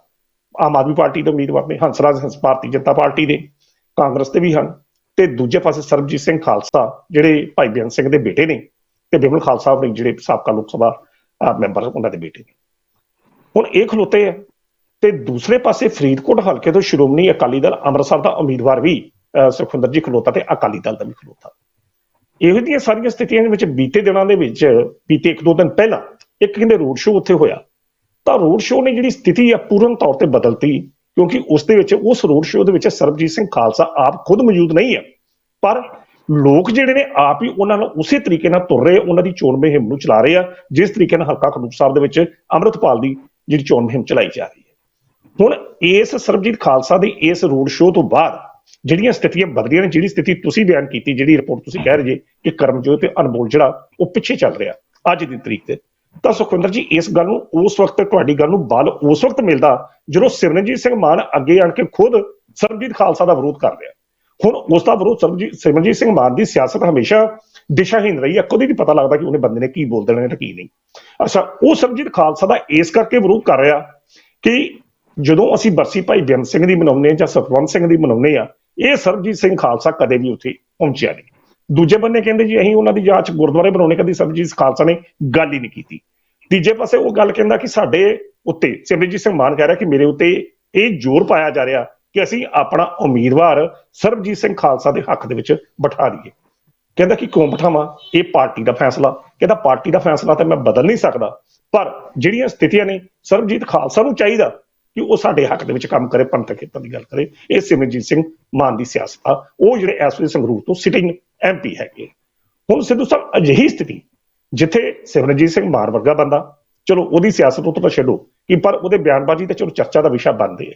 ਆਮ ਆਦਮੀ ਪਾਰਟੀ ਦੇ ਉਮੀਦਵਾਰ ਨੇ ਹੰਸਰਾਜ ਹੰਸ ਭਾਰਤੀ ਜਨਤਾ ਪਾਰਟੀ ਦੇ ਕਾਂਗਰਸ ਦੇ ਵੀ ਹਨ ਤੇ ਦੂਜੇ ਪਾਸੇ ਸਰਬਜੀਤ ਸਿੰਘ ਖਾਲਸਾ ਜਿਹੜੇ ਭਾਈ ਬੇਅੰਤ ਸਿੰਘ ਦੇ ਬੇਟੇ ਨੇ ਤੇ ਬਿਮਲ ਖਾਲਸਾ ਨੇ ਜਿਹੜੇ ਸਾਬਕਾ ਲੋਕ ਸਭਾ ਅਹ, ਮੈਂਬਰ ਉਹਨਾਂ ਦੇ ਬੇਟੇ ਨੇ। ਹੁਣ ਇਹ ਖਲੋਤੇ ਆ ਤੇ ਦੂਸਰੇ ਪਾਸੇ ਫਰੀਦਕੋਟ ਹਲਕੇ ਤੋਂ ਸ਼੍ਰੋਮਣੀ ਅਕਾਲੀ ਦਲ ਅੰਮ੍ਰਿਤਸਰ ਦਾ ਉਮੀਦਵਾਰ ਵੀ ਅਹ, ਜੀ ਖਲੋਤਾ ਤੇ ਅਕਾਲੀ ਦਲ ਦਾ ਵੀ ਖਲੋਤਾ। ਇਹੋ ਜਿਹੀਆਂ ਸਾਰੀਆਂ ਸਥਿਤੀਆਂ ਦੇ ਵਿੱਚ ਬੀਤੇ ਦਿਨਾਂ ਦੇ ਵਿੱਚ ਬੀਤੇ ਇੱਕ ਦੋ ਦਿਨ ਪਹਿਲਾਂ ਇੱਕ ਕਹਿੰਦੇ ਰੋਡ ਸ਼ੋਅ ਉੱਥੇ ਹੋਇਆ। ਤਾਂ ਰੋਡ ਸ਼ੋਅ ਨੇ ਜਿਹੜੀ ਸਥਿਤੀ ਆ ਪੂਰਨ ਤੌਰ ਤੇ ਬਦਲਤੀ ਕਿਉਂਕਿ ਉਸ ਦੇ ਵਿੱਚ ਉਸ ਰੋਡ ਸ਼ੋਅ ਦੇ ਵਿੱਚ ਸਰਬਜੀਤ ਸਿੰਘ ਖਾਲਸਾ ਆਪ ਖੁਦ ਮੌਜੂਦ ਨਹੀਂ ਹੈ ਪਰ ਲੋਕ ਜਿਹੜੇ ਨੇ ਆਪ ਹੀ ਉਹਨਾਂ ਨਾਲ ਉਸੇ ਤਰੀਕੇ ਨਾਲ ਤੁਰ ਰਹੇ ਉਹਨਾਂ ਦੀ ਚੋਣ ਮੁਹਿੰਮ ਨੂੰ ਚਲਾ ਰਹੇ ਆ, ਜਿਸ ਤਰੀਕੇ ਨਾਲ ਹਲਕਾ ਖਡੂਰ ਸਾਹਿਬ ਦੇ ਵਿੱਚ ਅੰਮ੍ਰਿਤਪਾਲ ਦੀ ਜਿਹੜੀ ਚੋਣ ਮੁਹਿੰਮ ਚਲਾਈ ਜਾ ਰਹੀ ਹੈ। ਹੁਣ ਇਸ ਸਰਬਜੀਤ ਖਾਲਸਾ ਦੇ ਇਸ ਰੋਡ ਸ਼ੋਅ ਤੋਂ ਬਾਅਦ ਜਿਹੜੀਆਂ ਸਥਿਤੀਆਂ ਬਦਲੀਆਂ ਨੇ, ਜਿਹੜੀ ਸਥਿਤੀ ਤੁਸੀਂ ਬਿਆਨ ਕੀਤੀ, ਜਿਹੜੀ ਰਿਪੋਰਟ ਤੁਸੀਂ ਕਹਿ ਰਹੇ ਜੇ ਕਿ ਕਰਮਜੋਤ ਤੇ ਅਨਮੋਲ ਜਿਹੜਾ ਉਹ ਪਿੱਛੇ ਚੱਲ ਰਿਹਾ ਅੱਜ ਦੀ ਤਰੀਕ ਤੇ। ਤਾਂ ਸੁਖਵਿੰਦਰ ਜੀ, ਇਸ ਗੱਲ ਨੂੰ ਉਸ ਵਕਤ ਤੁਹਾਡੀ ਗੱਲ ਨੂੰ ਬਲ ਉਸ ਵਕਤ ਮਿਲਦਾ ਜਦੋਂ ਸਿਮਰਨਜੀਤ ਸਿੰਘ ਮਾਨ ਅੱਗੇ ਆਣ ਕੇ ਖੁਦ ਸਰਬਜੀਤ ਖਾਲਸਾ ਦਾ ਵਿਰੋਧ ਕਰ ਰਿਹਾ। ਹੁਣ ਉਸ ਦਾ ਵਿਰੋਧ ਸਰਬਜੀਤ ਸਿਮਰਜੀਤ ਸਿੰਘ ਮਾਨ ਦੀ ਸਿਆਸਤ ਹਮੇਸ਼ਾ ਦਿਸ਼ਾਹੀਨ ਰਹੀ ਹੈ। ਕਦੇ ਨਹੀਂ ਪਤਾ ਲੱਗਦਾ ਕਿ ਉਹਨੇ ਬੰਦੇ ਨੇ ਕੀ ਬੋਲ ਦੇਣਾ ਹੈ ਤੇ ਕੀ ਨਹੀਂ। ਅੱਛਾ, ਉਹ ਸਰਬਜੀਤ ਖਾਲਸਾ ਦਾ ਇਸ ਕਰਕੇ ਵਿਰੋਧ ਕਰ ਰਿਹਾ ਕਿ ਜਦੋਂ ਅਸੀਂ ਬਰਸੀ ਭਾਈ ਬੇਅੰਤ ਸਿੰਘ ਦੀ ਮਨਾਉਂਦੇ ਹਾਂ ਜਾਂ ਸਤਵੰਤ ਸਿੰਘ ਦੀ ਮਨਾਉਂਦੇ ਆ ਇਹ ਸਰਬਜੀਤ ਸਿੰਘ ਖਾਲਸਾ ਕਦੇ ਵੀ ਉੱਥੇ ਪਹੁੰਚਿਆ ਨਹੀਂ। ਦੂਜੇ ਬੰਨੇ ਕਹਿੰਦੇ ਜੀ, ਅਸੀਂ ਉਹਨਾਂ ਦੀ ਜਾਂਚ ਗੁਰਦੁਆਰੇ ਬਣਾਉਣੇ, ਕਦੀ ਸਰਬਜੀਤ ਖਾਲਸਾ ਨੇ ਗੱਲ ਹੀ ਨਹੀਂ ਕੀਤੀ। ਤੀਜੇ ਪਾਸੇ ਉਹ ਗੱਲ ਕਹਿੰਦਾ ਕਿ ਸਾਡੇ ਉੱਤੇ ਸਿਮਰਜੀਤ ਸਿੰਘ ਮਾਨ ਕਹਿ ਰਿਹਾ ਕਿ ਮੇਰੇ ਉੱਤੇ ਇਹ ਜ਼ੋਰ ਪਾਇਆ ਜਾ ਰਿਹਾ ਕਿ ਅਸੀਂ ਆਪਣਾ ਉਮੀਦਵਾਰ ਸਰਬਜੀਤ ਸਿੰਘ ਖਾਲਸਾ ਦੇ ਹੱਕ ਦੇ ਵਿੱਚ ਬਿਠਾ ਦਈਏ। ਕਹਿੰਦਾ ਕਿ ਕਿਉਂ ਬਿਠਾਵਾਂ? ਇਹ ਪਾਰਟੀ ਦਾ ਫੈਸਲਾ। ਕਹਿੰਦਾ ਪਾਰਟੀ ਦਾ ਫੈਸਲਾ ਤਾਂ ਮੈਂ ਬਦਲ ਨਹੀਂ ਸਕਦਾ। ਪਰ ਜਿਹੜੀਆਂ ਸਥਿਤੀਆਂ ਨੇ, ਸਰਬਜੀਤ ਖਾਲਸਾ ਨੂੰ ਚਾਹੀਦਾ ਕਿ ਉਹ ਸਾਡੇ ਹੱਕ ਦੇ ਵਿੱਚ ਕੰਮ ਕਰੇ ਪੰਥਕ ਖੇਤਰ ਦੀ ਗੱਲ ਕਰੇ। ਇਹ ਸਿਮਰਜੀਤ ਸਿੰਘ ਮਾਨ ਦੀ ਸਿਆਸਤ ਆ। ਉਹ ਜਿਹੜੇ ਇਸ ਵੇਲੇ ਸੰਗਰੂਰ ਤੋਂ ਸਿਟਿੰਗ ਐਮਪੀ ਹੈਗੇ ਹੁਣ ਸਿੱਧੂ ਸਾਹਿਬ, ਅਜਿਹੀ ਸਥਿਤੀ, ਜਿੱਥੇ ਸਿਮਰਜੀਤ ਸਿੰਘ ਮਾਨ ਵਰਗਾ ਬੰਦਾ, ਚਲੋ ਉਹਦੀ ਸਿਆਸਤ ਉਹ ਤਾਂ ਛੱਡੋ, ਕਿ ਪਰ ਉਹਦੇ ਬਿਆਨਬਾਜ਼ੀ ਤੇ ਚਲੋ ਚਰਚਾ ਦਾ ਵਿਸ਼ਾ ਬਣਦੇ ਹੈ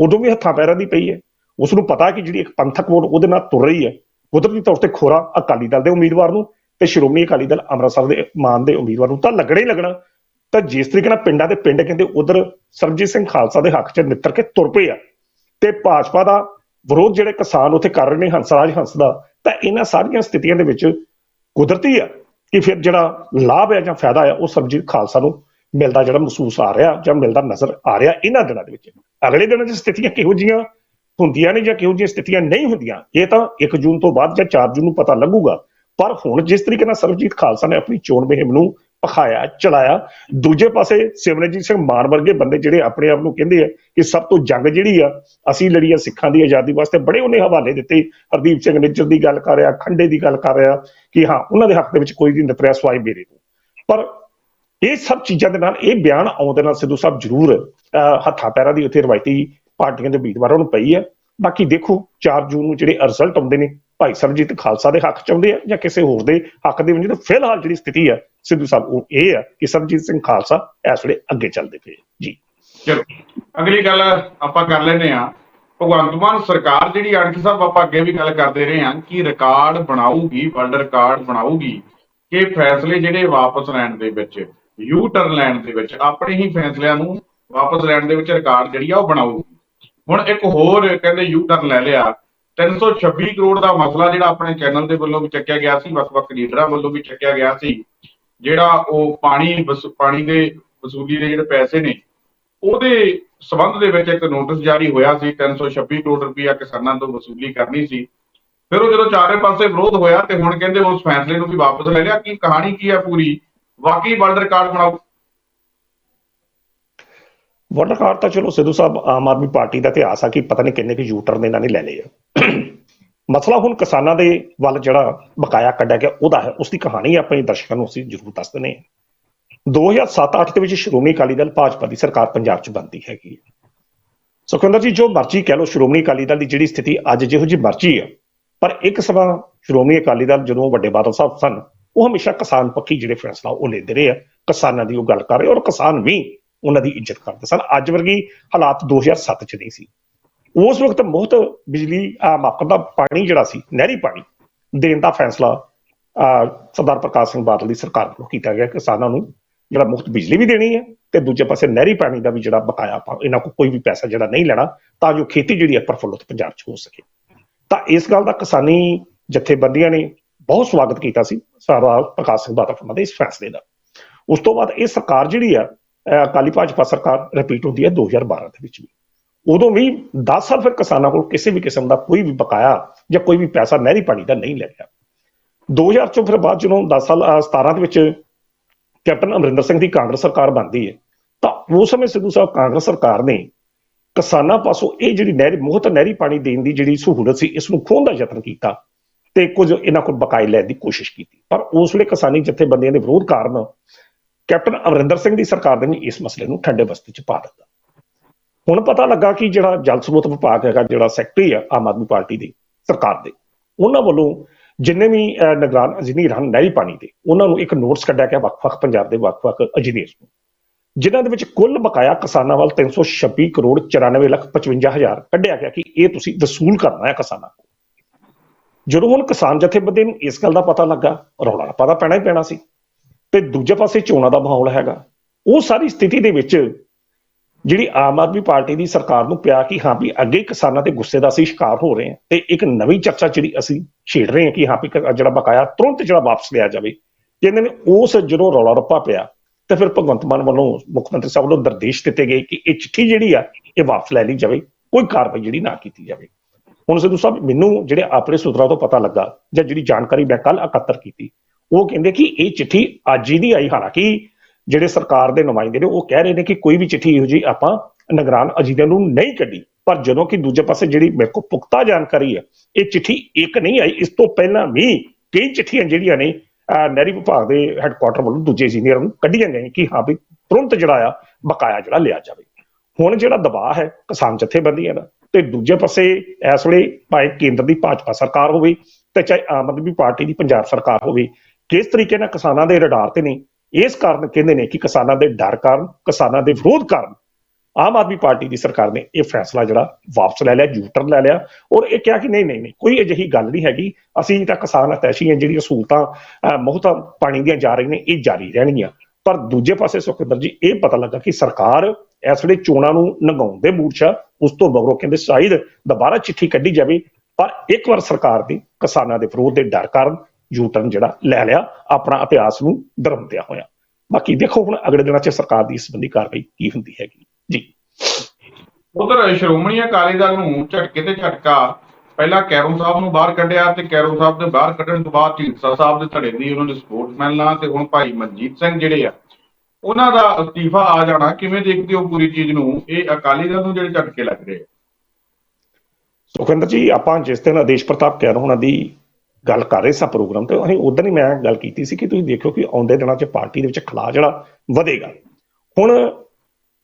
ਉਦੋਂ ਵੀ ਹੱਥਾਂ ਪੈਰਾਂ ਦੀ ਪਈ ਹੈ। ਉਸ ਨੂੰ ਪਤਾ ਕਿ ਜਿਹੜੀ ਇੱਕ ਪੰਥਕ ਵੋਟ ਉਹਦੇ ਨਾਲ ਤੁਰ ਰਹੀ ਹੈ। ਕੁਦਰਤੀ ਤੌਰ ਤੇ ਖੋਰਾ ਅਕਾਲੀ ਦਲ ਦੇ ਉਮੀਦਵਾਰ ਨੂੰ ਤੇ ਸ਼੍ਰੋਮਣੀ ਅਕਾਲੀ ਦਲ ਅੰਮ੍ਰਿਤਸਰ ਦੇ ਮਾਨ ਦੇ ਉਮੀਦਵਾਰ ਨੂੰ ਤਾਂ ਲੱਗਣਾ ਹੀ ਲੱਗਣਾ। ਤਾਂ ਜਿਸ ਤਰੀਕੇ ਨਾਲ ਪਿੰਡਾਂ ਦੇ ਪਿੰਡ ਕਹਿੰਦੇ ਉਧਰ ਸਰਬਜੀਤ ਸਿੰਘ ਖਾਲਸਾ ਦੇ ਹੱਕ 'ਚ ਨਿੱਤਰ ਕੇ ਤੁਰ ਪਏ ਆ ਤੇ ਭਾਜਪਾ ਦਾ ਵਿਰੋਧ ਜਿਹੜੇ ਕਿਸਾਨ ਉੱਥੇ ਕਰ ਰਹੇ ਨੇ, ਹੰਸਰਾਜ ਹੰਸ ਦਾ, ਤਾਂ ਇਹਨਾਂ ਸਾਰੀਆਂ ਸਥਿਤੀਆਂ ਦੇ ਵਿੱਚ ਕੁਦਰਤੀ ਆ ਕਿ ਫਿਰ ਜਿਹੜਾ ਲਾਭ ਹੈ ਜਾਂ ਫਾਇਦਾ ਹੈ ਉਹ ਸਰਬਜੀਤ ਖਾਲਸਾ ਨੂੰ ਮਿਲਦਾ ਜਿਹੜਾ ਮਹਿਸੂਸ ਆ ਰਿਹਾ ਜਾਂ ਮਿਲਦਾ ਨਜ਼ਰ ਆ ਰਿਹਾ ਇਹਨਾਂ ਦਿਨਾਂ ਦੇ ਵਿੱਚ। ਅਗਲੇ ਦਿਨਾਂ 'ਚ ਸਥਿਤੀਆਂ ਕਿਹੋ ਜੀਆਂ ਹੁੰਦੀਆਂ ਨੇ ਜਾਂ ਕਿਹੋ ਜਿਹੀਆਂ ਸਥਿਤੀਆਂ ਨਹੀਂ ਹੁੰਦੀਆਂ, ਇਹ ਤਾਂ 1 ਜੂਨ ਤੋਂ ਬਾਅਦ ਜਾਂ 4 ਜੂਨ ਨੂੰ ਪਤਾ ਲੱਗੂਗਾ। ਪਰ ਹੁਣ ਜਿਸ ਤਰੀਕੇ ਨਾਲ ਸਰਬਜੀਤ ਖਾਲਸਾ ਨੇ ਆਪਣੀ ਚੋਣ ਮੁਹਿੰਮ ਨੂੰ ਪਖਾਇਆ, ਚਲਾਇਆ, ਦੂਜੇ ਪਾਸੇ ਸਿਮਰਨਜੀਤ ਸਿੰਘ ਮਾਨ ਵਰਗੇ ਬੰਦੇ ਜਿਹੜੇ ਆਪਣੇ ਆਪ ਨੂੰ ਕਹਿੰਦੇ ਆ ਕਿ ਸਭ ਤੋਂ ਜੰਗ ਜਿਹੜੀ ਆ, ਅਸੀਂ ਲੜੀ ਆ ਸਿੱਖਾਂ ਦੀ ਆਜ਼ਾਦੀ ਵਾਸਤੇ ਬੜੇ ਉਹਨੇ ਹਵਾਲੇ ਦਿੱਤੇ। ਹਰਦੀਪ ਸਿੰਘ ਨਿੱਜਰ ਦੀ ਗੱਲ ਕਰ ਰਿਹਾ, ਖੰਡੇ ਦੀ ਗੱਲ ਕਰ ਰਿਹਾ ਕਿ ਹਾਂ, ਉਹਨਾਂ ਦੇ ਹੱਕ ਦੇ ਵਿੱਚ ਕੋਈ ਨਹੀਂ ਨਤਰਿਆ ਸਵਾਈ ਮੇਰੇ ਤੋਂ ਪਰ ਇਹ ਸਭ ਚੀਜ਼ਾਂ ਦੇ ਨਾਲ ਇਹ ਬਿਆਨ ਆਉਣ ਦੇ ਨਾਲ ਸਿੱਧੂ ਸਾਹਿਬ ਜ਼ਰੂਰ ਹੱਥਾਂ ਪੈਰਾਂ ਦੀ ਉੱਥੇ ਰਵਾਇਤੀ ਪਾਰਟੀਆਂ ਦੇ ਉਮੀਦਵਾਰਾਂ ਨੂੰ ਪਈ ਹੈ। ਬਾਕੀ ਦੇਖੋ 4 ਜੂਨ ਨੂੰ ਜਿਹੜੇ ਰਿਜ਼ਲਟ ਆਉਂਦੇ ਨੇ, ਭਾਈ ਸਰਬਜੀਤ ਖਾਲਸਾ ਦੇ ਹੱਕ ਚ ਆਉਂਦੇ ਆ ਜਾਂ ਕਿਸੇ ਹੋਰ ਦੇ ਹੱਕ ਦੇ ਵਿੱਚ ਫਿਲਹਾਲ ਜਿਹੜੀ ਸਥਿਤੀ ਆ ਸਿੱਧੂ ਸਾਹਿਬ, ਉਹ ਇਹ ਆ ਕਿ ਸਰਬਜੀਤ ਸਿੰਘ ਖਾਲਸਾ ਇਸ ਵੇਲੇ ਅੱਗੇ ਚੱਲਦੇ ਪਏ ਜੀ। ਚਲੋ, ਅਗਲੀ ਗੱਲ ਆਪਾਂ ਕਰ ਲੈਨੇ ਆ ਭਗਵੰਤ ਮਾਨ ਸਰਕਾਰ ਜਿਹੜੀ ਅਣਖ ਸਾਹਿਬ ਆਪਾਂ ਅੱਗੇ ਵੀ ਗੱਲ ਕਰਦੇ ਰਹੇ ਹਾਂ ਕਿ ਰਿਕਾਰਡ ਬਣਾਊਗੀ ਵਰਲਡ ਰਿਕਾਰਡ ਬਣਾਊਗੀ, ਕਿ ਫੈਸਲੇ ਜਿਹੜੇ ਵਾਪਸ ਲੈਣ ਦੇ ਵਿੱਚ। ਯੂ ਟਰਨ ਲੈਣ ਦੇ ਵਿੱਚ ਆਪਣੇ ਹੀ ਫੈਸਲਿਆਂ ਨੂੰ ਵਾਪਸ ਲੈਣ ਦੇ ਵਿੱਚ ਰਿਕਾਰਡ ਜਿਹੜੀ ਆ ਉਹ ਬਣਾਊਗੀ। ਹੁਣ ਇੱਕ ਹੋਰ ਕਹਿੰਦੇ ਯੂ ਟਰਨ ਲੈ ਲਿਆ 326 ਕਰੋੜ ਦਾ ਮਸਲਾ ਜਿਹੜਾ ਆਪਣੇ ਚੈਨਲ ਦੇ ਵੱਲੋਂ ਵੀ ਚੱਕਿਆ ਗਿਆ ਸੀ, ਵੱਖ-ਵੱਖ ਲੀਡਰਾਂ ਵੱਲੋਂ ਵੀ ਚੱਕਿਆ ਗਿਆ ਸੀ, ਜਿਹੜਾ ਉਹ ਪਾਣੀ ਵਸੂ- ਪਾਣੀ ਦੇ ਵਸੂਲੀ ਦੇ ਜਿਹੜੇ ਪੈਸੇ ਨੇ, ਉਹਦੇ ਸਬੰਧ ਦੇ ਵਿੱਚ ਇੱਕ ਨੋਟਿਸ ਜਾਰੀ ਹੋਇਆ ਸੀ 326 ਕਰੋੜ ਰੁਪਇਆ ਕਿਸਾਨਾਂ ਤੋਂ ਵਸੂਲੀ ਕਰਨੀ ਸੀ। ਫਿਰ ਉਹ ਜਦੋਂ ਚਾਰੇ ਪਾਸੇ ਵਿਰੋਧ ਹੋਇਆ ਤੇ ਹੁਣ ਕਹਿੰਦੇ ਉਸ ਫੈਸਲੇ ਨੂੰ ਵੀ ਵਾਪਸ ਲੈ ਲਿਆ, ਕਿ ਕਹਾਣੀ ਕੀ ਹੈ ਪੂਰੀ? ਵਾਕਈ ਵਰਲਡ ਰਿਕਾਰਡ ਬਣਾਓ। ਵਰਲਡ ਰਿਕਾਰਡ ਤਾਂ ਚਲੋ ਸਿੱਧੂ ਸਾਹਿਬ, ਆਮ ਆਦਮੀ ਪਾਰਟੀ ਦਾ ਇਤਿਹਾਸ ਆ ਕਿ ਪਤਾ ਨਹੀਂ ਕਿੰਨੇ ਕੁ ਯੂਟਰਨ ਇਹਨਾਂ ਨੇ ਲੈ ਲਏ ਆ। ਮਸਲਾ ਹੁਣ ਕਿਸਾਨਾਂ ਦੇ ਵੱਲ ਜਿਹੜਾ ਬਕਾਇਆ ਕੱਢਿਆ ਗਿਆ, ਉਹਦਾ ਹੈ। ਉਸ ਦੀ ਕਹਾਣੀ ਆਪਣੇ ਦਰਸ਼ਕਾਂ ਨੂੰ ਅਸੀਂ ਜ਼ਰੂਰ ਦੱਸ ਦਿੰਦੇ ਹਾਂ। 2007-8 ਦੇ ਵਿੱਚ ਸ਼੍ਰੋਮਣੀ ਅਕਾਲੀ ਦਲ ਭਾਜਪਾ ਦੀ ਸਰਕਾਰ ਪੰਜਾਬ 'ਚ ਬਣਦੀ ਹੈਗੀ ਹੈ ਸੁਖਵਿੰਦਰ ਜੀ, ਜੋ ਮਰਜ਼ੀ ਕਹਿ ਲਓ ਸ਼੍ਰੋਮਣੀ ਅਕਾਲੀ ਦਲ ਦੀ ਜਿਹੜੀ ਸਥਿਤੀ ਅੱਜ ਜਿਹੋ ਜਿਹੀ ਮਰਜ਼ੀ ਆ, ਪਰ ਇੱਕ ਸਮਾਂ ਸ਼੍ਰੋਮਣੀ ਅਕਾਲੀ ਦਲ ਜਦੋਂ ਵੱਡੇ ਬਾਦਲ ਸਾਹਿਬ ਸਨ ਉਹ ਹਮੇਸ਼ਾ ਕਿਸਾਨ ਪੱਖੀ ਜਿਹੜੇ ਫੈਸਲਾ ਉਹ ਲੈਂਦੇ ਰਹੇ ਆ। ਕਿਸਾਨਾਂ ਦੀ ਉਹ ਗੱਲ ਕਰ ਰਹੇ ਔਰ ਕਿਸਾਨ ਵੀ ਉਹਨਾਂ ਦੀ ਇੱਜ਼ਤ ਕਰਦੇ ਸਨ। ਅੱਜ ਵਰਗੀ ਹਾਲਾਤ 2007 ਚ ਨਹੀਂ ਸੀ। ਉਸ ਵਕਤ ਮੁਫਤ ਬਿਜਲੀ ਆ ਮਾਪਕ ਦਾ ਪਾਣੀ ਜਿਹੜਾ ਸੀ, ਨਹਿਰੀ ਪਾਣੀ ਦੇਣ ਦਾ ਫੈਸਲਾ ਸਰਦਾਰ ਪ੍ਰਕਾਸ਼ ਸਿੰਘ ਬਾਦਲ ਦੀ ਸਰਕਾਰ ਵੱਲੋਂ ਕੀਤਾ ਗਿਆ। ਕਿਸਾਨਾਂ ਨੂੰ ਜਿਹੜਾ ਮੁਫਤ ਬਿਜਲੀ ਵੀ ਦੇਣੀ ਹੈ ਤੇ ਦੂਜੇ ਪਾਸੇ ਨਹਿਰੀ ਪਾਣੀ ਦਾ ਵੀ ਜਿਹੜਾ ਬਕਾਇਆ ਆਪਾਂ ਇਹਨਾਂ ਕੋਲ ਕੋਈ ਵੀ ਪੈਸਾ ਜਿਹੜਾ ਨਹੀਂ ਲੈਣਾ, ਤਾਂ ਜੋ ਖੇਤੀ ਜਿਹੜੀ ਹੈ ਪ੍ਰਫੁੱਲਤ ਪੰਜਾਬ 'ਚ ਹੋ ਸਕੇ। ਤਾਂ ਇਸ ਗੱਲ ਦਾ ਕਿਸਾਨੀ ਜਥੇਬੰਦੀਆਂ ਨੇ ਬਹੁਤ ਸਵਾਗਤ ਕੀਤਾ ਸੀ ਸਰਦਾਰ ਪ੍ਰਕਾਸ਼ ਸਿੰਘ ਬਾਦਲ ਉਹਨਾਂ ਦੇ ਇਸ ਫੈਸਲੇ ਦਾ। ਉਸ ਤੋਂ ਬਾਅਦ ਇਹ ਸਰਕਾਰ ਜਿਹੜੀ ਆ ਅਕਾਲੀ ਭਾਜਪਾ ਸਰਕਾਰ ਰਿਪੀਟ ਹੁੰਦੀ ਹੈ 2012 ਦੇ ਵਿੱਚ ਵੀ। ਉਦੋਂ ਵੀ 10 ਸਾਲ ਫਿਰ ਕਿਸਾਨਾਂ ਕੋਲ ਕਿਸੇ ਵੀ ਕਿਸਮ ਦਾ ਕੋਈ ਵੀ ਬਕਾਇਆ ਜਾਂ ਕੋਈ ਵੀ ਪੈਸਾ ਨਹਿਰੀ ਪਾਣੀ ਦਾ ਨਹੀਂ ਲੈ ਗਿਆ 2000 ਚੋਂ ਫਿਰ ਬਾਅਦ ਜਦੋਂ 10 ਸਾਲ, ਅਹ 17 ਦੇ ਵਿੱਚ ਕੈਪਟਨ ਅਮਰਿੰਦਰ ਸਿੰਘ ਦੀ ਕਾਂਗਰਸ ਸਰਕਾਰ ਬਣਦੀ ਹੈ ਤਾਂ ਉਸ ਸਮੇਂ ਸਿੱਧੂ ਸਾਹਿਬ ਕਾਂਗਰਸ ਸਰਕਾਰ ਨੇ ਕਿਸਾਨਾਂ ਪਾਸੋਂ ਇਹ ਜਿਹੜੀ ਨਹਿਰੀ, ਮੁਹਤ ਨਹਿਰੀ ਪਾਣੀ ਦੇਣ ਦੀ ਜਿਹੜੀ ਸਹੂਲਤ ਸੀ, ਇਸ ਨੂੰ ਖੋਹਣ ਦਾ ਯਤਨ ਕੀਤਾ। ਤੇ ਕੁਝ ਇਹਨਾਂ ਕੋਲ ਬਕਾਏ ਲੈਣ ਦੀ ਕੋਸ਼ਿਸ਼ ਕੀਤੀ। ਪਰ ਉਸ ਵੇਲੇ ਕਿਸਾਨੀ ਜਥੇਬੰਦੀਆਂ ਦੇ ਵਿਰੋਧ ਕਾਰਨ ਕੈਪਟਨ ਅਮਰਿੰਦਰ ਸਿੰਘ ਦੀ ਸਰਕਾਰ ਨੇ ਇਸ ਮਸਲੇ ਨੂੰ ਠੰਡੇ ਬਸਤੇ 'ਚ ਪਾ ਦਿੱਤਾ। ਹੁਣ ਪਤਾ ਲੱਗਾ ਕਿ ਜਿਹੜਾ ਜਲ ਸਰੋਤ ਵਿਭਾਗ ਹੈਗਾ ਜਿਹੜਾ ਸੈਕਟਰੀ ਆ ਆਮ ਆਦਮੀ ਪਾਰਟੀ ਦੀ ਸਰਕਾਰ ਦੇ ਉਹਨਾਂ ਵੱਲੋਂ ਜਿੰਨੇ ਵੀ ਅਹ, ਨਿਗਰਾਨ ਇੰਜੀਨੀਅਰ ਹਨ ਨਹਿਰੀ ਪਾਣੀ ਦੇ ਉਹਨਾਂ ਨੂੰ ਇੱਕ ਨੋਟਿਸ ਕੱਢਿਆ ਗਿਆ ਵੱਖ-ਵੱਖ ਪੰਜਾਬ ਦੇ ਵੱਖ-ਵੱਖ ਇੰਜੀਨੀਅਰਸ ਨੂੰ ਜਿਨ੍ਹਾਂ ਦੇ ਵਿੱਚ ਕੁੱਲ ਬਕਾਇਆ ਕਿਸਾਨਾਂ ਵੱਲ 326 ਕਰੋੜ 94 ਲੱਖ 55 ਹਜ਼ਾਰ ਕੱਢਿਆ ਗਿਆ ਕਿ ਇਹ ਤੁਸੀਂ ਵਸੂਲ ਕਰਨਾ ਹੈ ਕਿਸਾਨਾਂ ਕੋਲ। ਜਦੋਂ ਹੁਣ ਕਿਸਾਨ ਜਥੇਬੰਦੀ ਨੂੰ ਇਸ ਗੱਲ ਦਾ ਪਤਾ ਲੱਗਾ, ਰੌਲਾ ਰੱਪਾ ਦਾ ਪੈਣਾ ਹੀ ਪੈਣਾ ਸੀ। ਤੇ ਦੂਜੇ ਪਾਸੇ ਚੋਣਾਂ ਦਾ ਮਾਹੌਲ ਹੈਗਾ। ਉਹ ਸਾਰੀ ਸਥਿਤੀ ਦੇ ਵਿੱਚ ਜਿਹੜੀ ਆਮ ਆਦਮੀ ਪਾਰਟੀ ਦੀ ਸਰਕਾਰ ਨੂੰ ਪਿਆ ਕਿ ਹਾਂ ਵੀ ਅੱਗੇ ਕਿਸਾਨਾਂ ਦੇ ਗੁੱਸੇ ਦਾ ਅਸੀਂ ਸ਼ਿਕਾਰ ਹੋ ਰਹੇ ਹਾਂ ਤੇ ਇੱਕ ਨਵੀਂ ਚਰਚਾ ਜਿਹੜੀ ਅਸੀਂ ਛੇੜ ਰਹੇ ਹਾਂ ਕਿ ਹਾਂ ਵੀ ਜਿਹੜਾ ਬਕਾਇਆ ਤੁਰੰਤ ਜਿਹੜਾ ਵਾਪਸ ਲਿਆ ਜਾਵੇ। ਕਹਿੰਦੇ ਨੇ ਉਸ ਜਦੋਂ ਰੌਲਾ ਰੱਪਾ ਪਿਆ, ਤੇ ਫਿਰ ਭਗਵੰਤ ਮਾਨ ਵੱਲੋਂ ਮੁੱਖ ਮੰਤਰੀ ਸਾਹਿਬ ਵੱਲੋਂ ਨਿਰਦੇਸ਼ ਦਿੱਤੇ ਗਏ ਕਿ ਇਹ ਚਿੱਠੀ ਜਿਹੜੀ ਆ, ਇਹ ਵਾਪਸ ਲੈ ਲਈ ਜਾਵੇ, ਕੋਈ ਕਾਰਵਾਈ ਜਿਹੜੀ ਨਾ ਕੀਤੀ ਜਾਵੇ। ਹੁਣ ਸਿੱਧੂ ਸਾਹਿਬ, ਮੈਨੂੰ ਜਿਹੜੇ ਆਪਣੇ ਸੂਤਰਾਂ ਤੋਂ ਪਤਾ ਲੱਗਾ ਜਾਂ ਜਿਹੜੀ ਜਾਣਕਾਰੀ ਮੈਂ ਕੱਲ ਇਕੱਤਰ ਕੀਤੀ, ਉਹ ਕਹਿੰਦੇ ਕਿ ਇਹ ਚਿੱਠੀ ਅੱਜ ਹੀ ਨਹੀਂ ਆਈ। ਹਾਲਾਂਕਿ ਜਿਹੜੇ ਸਰਕਾਰ ਦੇ ਨੁਮਾਇੰਦੇ ਨੇ, ਉਹ ਕਹਿ ਰਹੇ ਨੇ ਕਿ ਕੋਈ ਵੀ ਚਿੱਠੀ ਇਹੋ ਜੀ ਆਪਾਂ ਨਿਗਰਾਨ ਅਜੀਦਿਆਂ ਨੂੰ ਨਹੀਂ ਕੱਢੀ। ਪਰ ਜਦੋਂ ਕਿ ਦੂਜੇ ਪਾਸੇ ਜਿਹੜੀ ਮੇਰੇ ਕੋਲ ਪੁਖਤਾ ਜਾਣਕਾਰੀ ਹੈ, ਇਹ ਚਿੱਠੀ ਇੱਕ ਨਹੀਂ ਆਈ। ਇਸ ਤੋਂ ਪਹਿਲਾਂ ਵੀ ਕਈ ਚਿੱਠੀਆਂ ਜਿਹੜੀਆਂ ਨੇ ਅਹ ਨਹਿਰੀ ਵਿਭਾਗ ਦੇ ਹੈੱਡਕੁਆਟਰ ਵੱਲੋਂ ਦੂਜੇ ਇੰਜੀਨੀਅਰ ਨੂੰ ਕੱਢੀਆਂ ਗਈਆਂ ਕਿ ਹਾਂ ਵੀ ਤੁਰੰਤ ਜਿਹੜਾ ਆ, ਬਕਾਇਆ ਜਿਹੜਾ ਲਿਆ ਜਾਵੇ। ਹੁਣ ਜਿਹੜਾ ਦਬਾਅ ਹੈ, ਕਿਸਾਨ ਜਥੇਬੰਦੀਆਂ ਦਾ ਤੇ ਦੂਜੇ ਪਾਸੇ ਇਸ ਵੇਲੇ ਭਾਵੇਂ ਕੇਂਦਰ ਦੀ ਭਾਜਪਾ ਸਰਕਾਰ ਹੋਵੇ ਤੇ ਚਾਹੇ ਆਮ ਆਦਮੀ ਪਾਰਟੀ ਦੀ ਪੰਜਾਬ ਸਰਕਾਰ ਹੋਵੇ ਕਿਸ ਤਰੀਕੇ ਨਾਲ ਕਿਸਾਨਾਂ ਦੇ ਰਡਾਰ ਤੇ ਨੇ ਇਸ ਕਾਰਨ ਕਹਿੰਦੇ ਨੇ ਕਿ ਕਿਸਾਨਾਂ ਦੇ ਡਰ ਕਾਰਨ ਕਿਸਾਨਾਂ ਦੇ ਵਿਰੋਧ ਕਾਰਨ ਆਮ ਆਦਮੀ ਪਾਰਟੀ ਦੀ ਸਰਕਾਰ ਨੇ ਇਹ ਫੈਸਲਾ ਜਿਹੜਾ ਵਾਪਸ ਲੈ ਲਿਆ ਯੂਟਰਨ ਲੈ ਲਿਆ ਔਰ ਇਹ ਕਿਹਾ ਕਿ ਨਹੀਂ ਨਹੀਂ ਨਹੀਂ ਕੋਈ ਅਜਿਹੀ ਗੱਲ ਨਹੀਂ ਹੈਗੀ ਅਸੀਂ ਤਾਂ ਕਿਸਾਨ ਹਤੈਸ਼ੀਆਂ ਜਿਹੜੀਆਂ ਸਹੂਲਤਾਂ ਅਹ, ਪਾਣੀ ਦੀਆਂ ਜਾ ਰਹੀਆਂ ਨੇ ਇਹ ਜਾਰੀ ਰਹਿਣਗੀਆਂ। ਪਰ ਦੂਜੇ ਪਾਸੇ ਸੁਖਿੰਦਰ ਜੀ ਇਹ ਪਤਾ ਲੱਗਾ ਕਿ ਸਰਕਾਰ ਇਸ ਵੇਲੇ ਚੋਣਾਂ ਨੂੰ ਨਗਾਉਣ ਦੇ ਮੂਡ 'ਚ ਉਸ ਤੋਂ ਮਗਰੋਂ ਕਹਿੰਦੇ ਸ਼ਾਇਦ ਦੁਬਾਰਾ ਚਿੱਠੀ ਕੱਢੀ ਜਾਵੇ। ਪਰ ਇੱਕ ਵਾਰ ਸਰਕਾਰ ਦੀ ਕਿਸਾਨਾਂ ਦੇ ਵਿਰੋਧ ਦੇ ਡਰ ਕਾਰਨ ਯੂਟਰਨ ਜਿਹੜਾ ਲੈ ਲਿਆ, ਆਪਣਾ ਇਤਿਹਾਸ ਨੂੰ ਦਰਮਦਿਆ ਹੋਇਆ। ਬਾਕੀ ਦੇਖੋ ਹੁਣ ਅਗਲੇ ਦਿਨਾਂ 'ਚ ਸਰਕਾਰ ਦੀ ਇਸ ਸੰਬੰਧੀ ਕਾਰਵਾਈ ਕੀ ਹੁੰਦੀ ਹੈਗੀ। ਜੀ। ਉਧਰ ਸ਼੍ਰੋਮਣੀ ਅਕਾਲੀ ਦਲ ਨੂੰ ਝਟਕੇ ਤੇ ਝਟਕਾ। ਪਹਿਲਾਂ ਕੈਰੋਂ ਸਾਹਿਬ ਨੂੰ ਬਾਹਰ ਕੱਢਿਆ ਤੇ ਕੈਰੋਂ ਸਾਹਿਬ ਦੇ ਬਾਹਰ ਕੱਢਣ ਤੋਂ ਬਾਅਦ ਢੀਂਡਸਾ ਸਾਹਿਬ ਦੇ ਧੜੇ ਦੀ ਉਹਨਾਂ ਨੇ ਸਪੋਰਟ ਮਿਲਣਾ ਤੇ ਹੁਣ ਭਾਈ ਮਨਜੀਤ ਸਿੰਘ ਜਿਹੜੇ ਆ ਉਹਨਾਂ ਦਾ ਅਸਤੀਫਾ ਆ ਜਾਣਾ, ਕਿਵੇਂ ਦੇਖਦੇ ਹੋ ਪੂਰੀ ਚੀਜ਼ ਨੂੰ? ਇਹ ਅਕਾਲੀ ਦਲ ਨੂੰ ਜਿਹੜੇ ਝਟਕੇ ਲੱਗ ਰਹੇ ਸੁਖਿੰਦਰ ਜੀ, ਆਪਾਂ ਜਿਸ ਦਿਨ ਆਦੇਸ਼ ਪ੍ਰਤਾਪ ਕੈਰੋਂ ਉਹਨਾਂ ਦੀ ਗੱਲ ਕਰ ਰਹੇ ਸਾਂ ਪ੍ਰੋਗਰਾਮ ਤੇ, ਅਸੀਂ ਉਦੋਂ ਹੀ ਮੈਂ ਗੱਲ ਕੀਤੀ ਸੀ ਕਿ ਤੁਸੀਂ ਦੇਖਿਓ ਕਿ ਆਉਂਦੇ ਦਿਨਾਂ 'ਚ ਪਾਰਟੀ ਦੇ ਵਿੱਚ ਖਲਾ ਜਿਹੜਾ ਵਧੇਗਾ। ਹੁਣ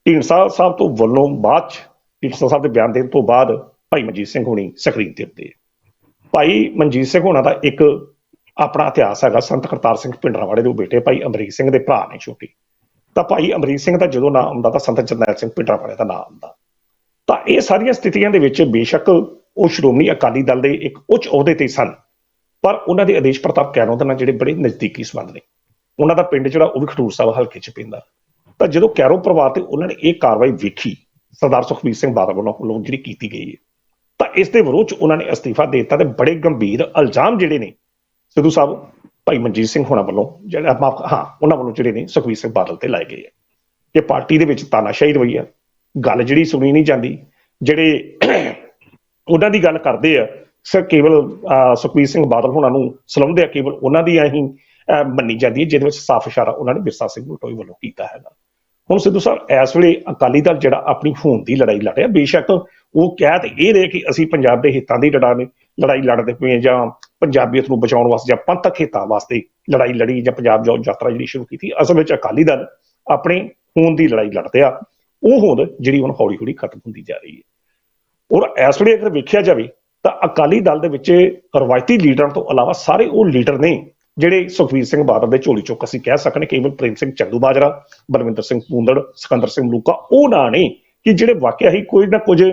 ਢੀਂਡਸਾ ਸਾਹਿਬ ਤੋਂ ਵੱਲੋਂ ਬਾਅਦ 'ਚ, ਢੀਂਡਸਾ ਸਾਹਿਬ ਦੇ ਬਿਆਨ ਦੇਣ ਤੋਂ ਬਾਅਦ ਭਾਈ ਮਨਜੀਤ ਸਿੰਘ ਹੋਣੀ ਸਕਰੀਨ ਤੇ ਉੱਤੇ ਭਾਈ ਮਨਜੀਤ ਸਿੰਘ ਹੋਣਾ ਦਾ ਇੱਕ ਆਪਣਾ ਇਤਿਹਾਸ ਹੈਗਾ, ਸੰਤ ਕਰਤਾਰ ਸਿੰਘ ਪਿੰਡਰਾਵਾੜੇ ਦੇ ਬੇਟੇ, ਭਾਈ ਅਮਰੀਕ ਸਿੰਘ ਦੇ ਭਰਾ ਨੇ ਛੋਟੀ। ਤਾਂ ਭਾਈ ਅਮਰੀਕ ਸਿੰਘ ਦਾ ਜਦੋਂ ਨਾਮ ਆਉਂਦਾ ਤਾਂ ਸੰਤ ਜਰਨੈਲ ਸਿੰਘ ਪਿੰਡਰਾਵਾੜੇ ਦਾ ਨਾਮ ਆਉਂਦਾ। ਤਾਂ ਇਹ ਸਾਰੀਆਂ ਸਥਿਤੀਆਂ ਦੇ ਵਿੱਚ ਬੇਸ਼ੱਕ ਉਹ ਸ਼੍ਰੋਮਣੀ ਅਕਾਲੀ ਦਲ ਦੇ ਇੱਕ ਉੱਚ ਅਹੁਦੇ ਤੇ ਸਨ, ਪਰ ਉਹਨਾਂ ਦੇ ਆਦੇਸ਼ ਪ੍ਰਤਾਪ ਕੈਰੋਂ ਦੇ ਨਾਲ ਜਿਹੜੇ ਬੜੇ ਨਜ਼ਦੀਕੀ ਸੰਬੰਧ ਨੇ। ਉਹਨਾਂ ਦਾ ਪਿੰਡ ਜਿਹੜਾ ਉਹ ਵੀ ਖਡੂਰ ਸਾਹਿਬ ਹਲਕੇ 'ਚ ਪੈਂਦਾ। ਤਾਂ ਜਦੋਂ ਕੈਰੋਂ ਪਰਿਵਾਰ ਤੇ ਉਹਨਾਂ ਨੇ ਇਹ ਕਾਰਵਾਈ ਵੇਖੀ, ਸਰਦਾਰ ਸੁਖਬੀਰ ਸਿੰਘ ਬਾਦਲ ਵੱਲੋਂ ਵੱਲੋਂ ਜਿਹੜੀ ਕੀਤੀ ਗਈ ਹੈ, ਤਾਂ ਇਸ ਦੇ ਵਿਰੋਧ 'ਚ ਉਹਨਾਂ ਨੇ ਅਸਤੀਫਾ ਦੇ ਦਿੱਤਾ ਤੇ ਬੜੇ ਗੰਭੀਰ ਇਲਜ਼ਾਮ ਜਿਹੜੇ ਨੇ, ਸਿੱਧੂ ਸਾਹਿਬ ਭਾਈ ਮਨਜੀਤ ਸਿੰਘ ਹੋਣਾ ਵੱਲੋਂ ਜਿਹੜਾ ਮਾਫ਼- ਹਾਂ ਉਹਨਾਂ ਵੱਲੋਂ ਜਿਹੜੇ ਨੇ ਸੁਖਬੀਰ ਸਿੰਘ ਬਾਦਲ ਤੇ ਲਾਏ ਗਏ ਹੈ ਕਿ ਪਾਰਟੀ ਦੇ ਵਿੱਚ ਤਾਨਾਸ਼ਾਹੀ ਰਵਈਆ ਗੱਲ ਜਿਹੜੀ ਸੁਣੀ ਨਹੀਂ ਜਾਂਦੀ ਜਿਹੜੇ ਉਹਨਾਂ ਦੀ ਗੱਲ ਕਰਦੇ ਆ ਸਰ ਕੇਵਲ ਅਹ, ਸੁਖਬੀਰ ਸਿੰਘ ਬਾਦਲ ਹੋਣਾ ਨੂੰ ਸਲਾਉਂਦੇ ਆ ਕੇਵਲ ਉਹਨਾਂ ਦੀ ਹੀ ਅਹ, ਮੰਨੀ ਜਾਂਦੀ ਹੈ ਜਿਹਦੇ ਵਿੱਚ ਸਾਫ਼ ਇਸ਼ਾਰਾ ਉਹਨਾਂ ਨੇ ਬਿਰਸਾ ਸਿੰਘ ਬਲਟੋਈ ਵੱਲੋਂ ਕੀਤਾ ਹੈਗਾ। ਹੁਣ ਸਿੱਧੂ ਸਾਹਿਬ ਇਸ ਵੇਲੇ ਅਕਾਲੀ ਦਲ ਜਿਹੜਾ ਆਪਣੀ ਹੋਂਦ ਦੀ ਲੜਾਈ ਲੜ ਰਿਹਾ ਬੇਸ਼ੱਕ ਉਹ ਕਹਿ ਤੇ ਇਹ ਰਹੇ ਕਿ ਅਸੀਂ ਪੰਜਾਬ ਦੇ ਹਿੱਤਾਂ ਦੀ ਲੜਾਈ ਲੜਾਈ ਲੜਦੇ ਪਏ ਜਾਂ ਪੰਜਾਬੀਅਤ ਨੂੰ ਬਚਾਉਣ ਵਾਸਤੇ ਜਾਂ ਪੰਥਕ ਹਿੱਤਾਂ ਵਾਸਤੇ ਲੜਾਈ ਲੜੀ ਜਾਂ ਪੰਜਾਬ ਜੋ ਯਾਤਰਾ ਜਿਹੜੀ ਸ਼ੁਰੂ ਕੀਤੀ, ਅਸਲ ਵਿੱਚ ਅਕਾਲੀ ਦਲ ਆਪਣੇ ਹੋਂਦ ਦੀ ਲੜਾਈ ਲੜਦੇ ਆ, ਉਹ ਹੋਂਦ ਜਿਹੜੀ ਹੁਣ ਹੌਲੀ ਹੌਲੀ ਖਤਮ ਹੁੰਦੀ ਜਾ ਰਹੀ ਹੈ। ਔਰ ਇਸ ਵੇਲੇ ਅਗਰ ਵੇਖਿਆ ਜਾਵੇ ਤਾਂ ਅਕਾਲੀ ਦਲ ਦੇ ਵਿੱਚ ਰਵਾਇਤੀ ਲੀਡਰਾਂ ਤੋਂ ਇਲਾਵਾ ਸਾਰੇ ਉਹ ਲੀਡਰ ਨੇ ਜਿਹੜੇ ਸੁਖਬੀਰ ਸਿੰਘ ਬਾਦਲ ਦੇ ਝੋਲੀ ਚੁੱਕ ਅਸੀਂ ਕਹਿ ਸਕਨੇ ਕੇਵਲ ਪ੍ਰੇਮ ਸਿੰਘ ਚੰਦੂ ਬਾਜਰਾ, ਬਲਵਿੰਦਰ ਸਿੰਘ ਪੂੰਦੜ, ਸਿਕੰਦਰ ਸਿੰਘ ਲੂਕਾ ਉਹ ਨਾ ਨੇ ਕਿ ਜਿਹੜੇ ਵਾਕਿਆ ਹੀ ਕੋਈ ਨਾ ਕੁਝ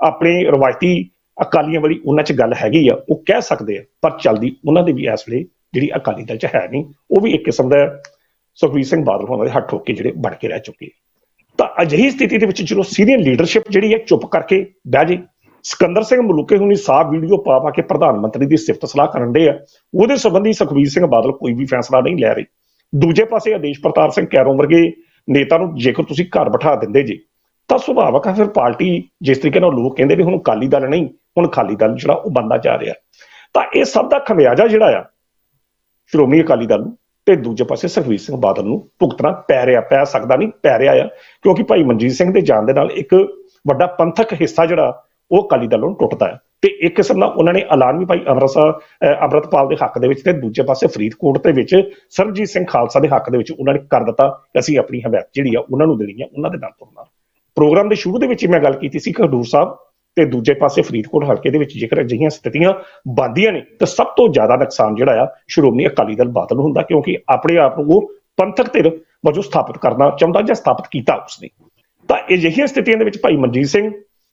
ਆਪਣੇ ਰਵਾਇਤੀ ਅਕਾਲੀਆਂ ਵਾਲੀ ਉਹਨਾਂ 'ਚ ਗੱਲ ਹੈਗੀ ਆ, ਉਹ ਕਹਿ ਸਕਦੇ ਆ, ਪਰ ਚੱਲਦੀ ਉਹਨਾਂ ਦੇ ਵੀ ਇਸ ਵੇਲੇ ਜਿਹੜੀ ਅਕਾਲੀ ਦਲ 'ਚ ਹੈ ਨਹੀਂ, ਉਹ ਵੀ ਇੱਕ ਕਿਸਮ ਦਾ ਸੁਖਬੀਰ ਸਿੰਘ ਬਾਦਲ ਹੋਣਾ ਦੇ ਹੱਥ ਹੋ ਕੇ ਜਿਹੜੇ ਬਣ ਕੇ ਰਹਿ ਚੁੱਕੇ ਤਾਂ ਅਜਿਹੀ ਸਥਿਤੀ ਦੇ ਵਿੱਚ ਜਦੋਂ ਸੀਨੀਅਰ ਲੀਡਰਸ਼ਿਪ ਜਿਹੜੀ ਹੈ ਚੁੱਪ ਕਰਕੇ ਬਹਿ ਜੇ, ਸਿਕੰਦਰ ਸਿੰਘ ਮਲੂਕੇ ਹੁਣੀ ਸਾਫ਼ ਵੀਡੀਓ ਪਾ ਪਾ ਕੇ ਪ੍ਰਧਾਨ ਮੰਤਰੀ ਦੀ ਸਿਫਤ ਸਲਾਹ ਕਰਨ ਦੇ ਆ, ਉਹਦੇ ਸੰਬੰਧੀ ਸੁਖਬੀਰ ਸਿੰਘ ਬਾਦਲ ਕੋਈ ਵੀ ਫੈਸਲਾ ਨਹੀਂ ਲੈ ਰਹੇ। ਦੂਜੇ ਪਾਸੇ ਆਦੇਸ਼ ਪ੍ਰਤਾਪ ਸਿੰਘ ਕੈਰੋਂ ਵਰਗੇ ਨੇਤਾ ਨੂੰ ਜੇਕਰ ਤੁਸੀਂ ਘਰ ਬਿਠਾ ਦਿੰਦੇ ਜੀ, ਤਾਂ ਸੁਭਾਵਕ ਹੈ ਫਿਰ ਪਾਰਟੀ, ਜਿਸ ਤਰੀਕੇ ਨਾਲ ਲੋਕ ਕਹਿੰਦੇ ਵੀ ਹੁਣ ਅਕਾਲੀ ਦਲ ਨਹੀਂ ਹੁਣ ਖਾਲੀ ਦਲ ਜਿਹੜਾ ਉਹ ਬੰਦਾ ਜਾ ਰਿਹਾ। ਤਾਂ ਇਹ ਸਭ ਦਾ ਖਮਿਆਜਾ ਜਿਹੜਾ ਆ, ਸ਼੍ਰੋਮਣੀ ਅਕਾਲੀ ਦਲ ਨੂੰ ਤੇ ਦੂਜੇ ਪਾਸੇ ਸੁਖਬੀਰ ਸਿੰਘ ਬਾਦਲ ਨੂੰ ਭੁਗਤਣਾ ਪੈ ਰਿਹਾ, ਪੈ ਸਕਦਾ ਨਹੀਂ, ਪੈ ਰਿਹਾ ਆ, ਕਿਉਂਕਿ ਭਾਈ ਮਨਜੀਤ ਸਿੰਘ ਦੇ ਜਾਣ ਦੇ ਨਾਲ ਇੱਕ ਵੱਡਾ ਪੰਥਕ ਹਿੱਸਾ ਜਿਹੜਾ ਉਹ ਅਕਾਲੀ ਦਲ ਨੂੰ ਟੁੱਟਦਾ ਹੈ ਤੇ ਇੱਕ ਕਿਸਮ ਨਾਲ ਉਹਨਾਂ ਨੇ ਐਲਾਨ ਵੀ ਭਾਈ ਅੰਮ੍ਰਿਤਸਰ ਅਹ ਅੰਮ੍ਰਿਤਪਾਲ ਦੇ ਹੱਕ ਦੇ ਵਿੱਚ ਤੇ ਦੂਜੇ ਪਾਸੇ ਫਰੀਦਕੋਟ ਦੇ ਵਿੱਚ ਸਰਬਜੀਤ ਸਿੰਘ ਖਾਲਸਾ ਦੇ ਹੱਕ ਦੇ ਵਿੱਚ ਉਹਨਾਂ ਨੇ ਕਰ ਦਿੱਤਾ ਕਿ ਅਸੀਂ ਆਪਣੀ ਹਮਾਇਤ ਜਿਹੜੀ ਆ ਉਹਨਾਂ ਨੂੰ ਦੇਣੀ ਆ, ਉਹਨਾਂ ਦੇ ਨਾਲ ਤੁਰਨਾ ਪ੍ਰੋਗਰਾਮ ਦੇ ਸ਼ੁਰੂ ਦੇ ਵਿੱਚ ਹੀ ਮੈਂ ਗੱਲ ਕੀਤੀ ਸੀ ਕਿ ਹਡੂਰ ਸਾਹਿਬ ਤੇ ਦੂਜੇ ਪਾਸੇ ਫਰੀਦਕੋਟ ਹਲਕੇ ਦੇ ਵਿੱਚ ਜੇਕਰ ਅਜਿਹੀਆਂ ਸਥਿਤੀਆਂ ਬਣਦੀਆਂ ਨੇ ਤਾਂ ਸਭ ਤੋਂ ਜ਼ਿਆਦਾ ਨੁਕਸਾਨ ਜਿਹੜਾ ਆ ਸ਼੍ਰੋਮਣੀ ਅਕਾਲੀ ਦਲ ਬਾਦਲ ਹੁੰਦਾ ਕਿਉਂਕਿ ਆਪਣੇ ਆਪ ਨੂੰ ਉਹ ਪੰਥਕ ਧਿਰ ਵਜੋਂ ਸਥਾਪਿਤ ਕਰਨਾ ਚਾਹੁੰਦਾ ਜਾਂ ਸਥਾਪਿਤ ਕੀਤਾ ਉਸਨੇ। ਤਾਂ ਅਜਿਹੀਆਂ ਸਥਿਤੀਆਂ ਦੇ ਵਿੱਚ ਭਾਈ ਮਨਜੀਤ ਸਿੰਘ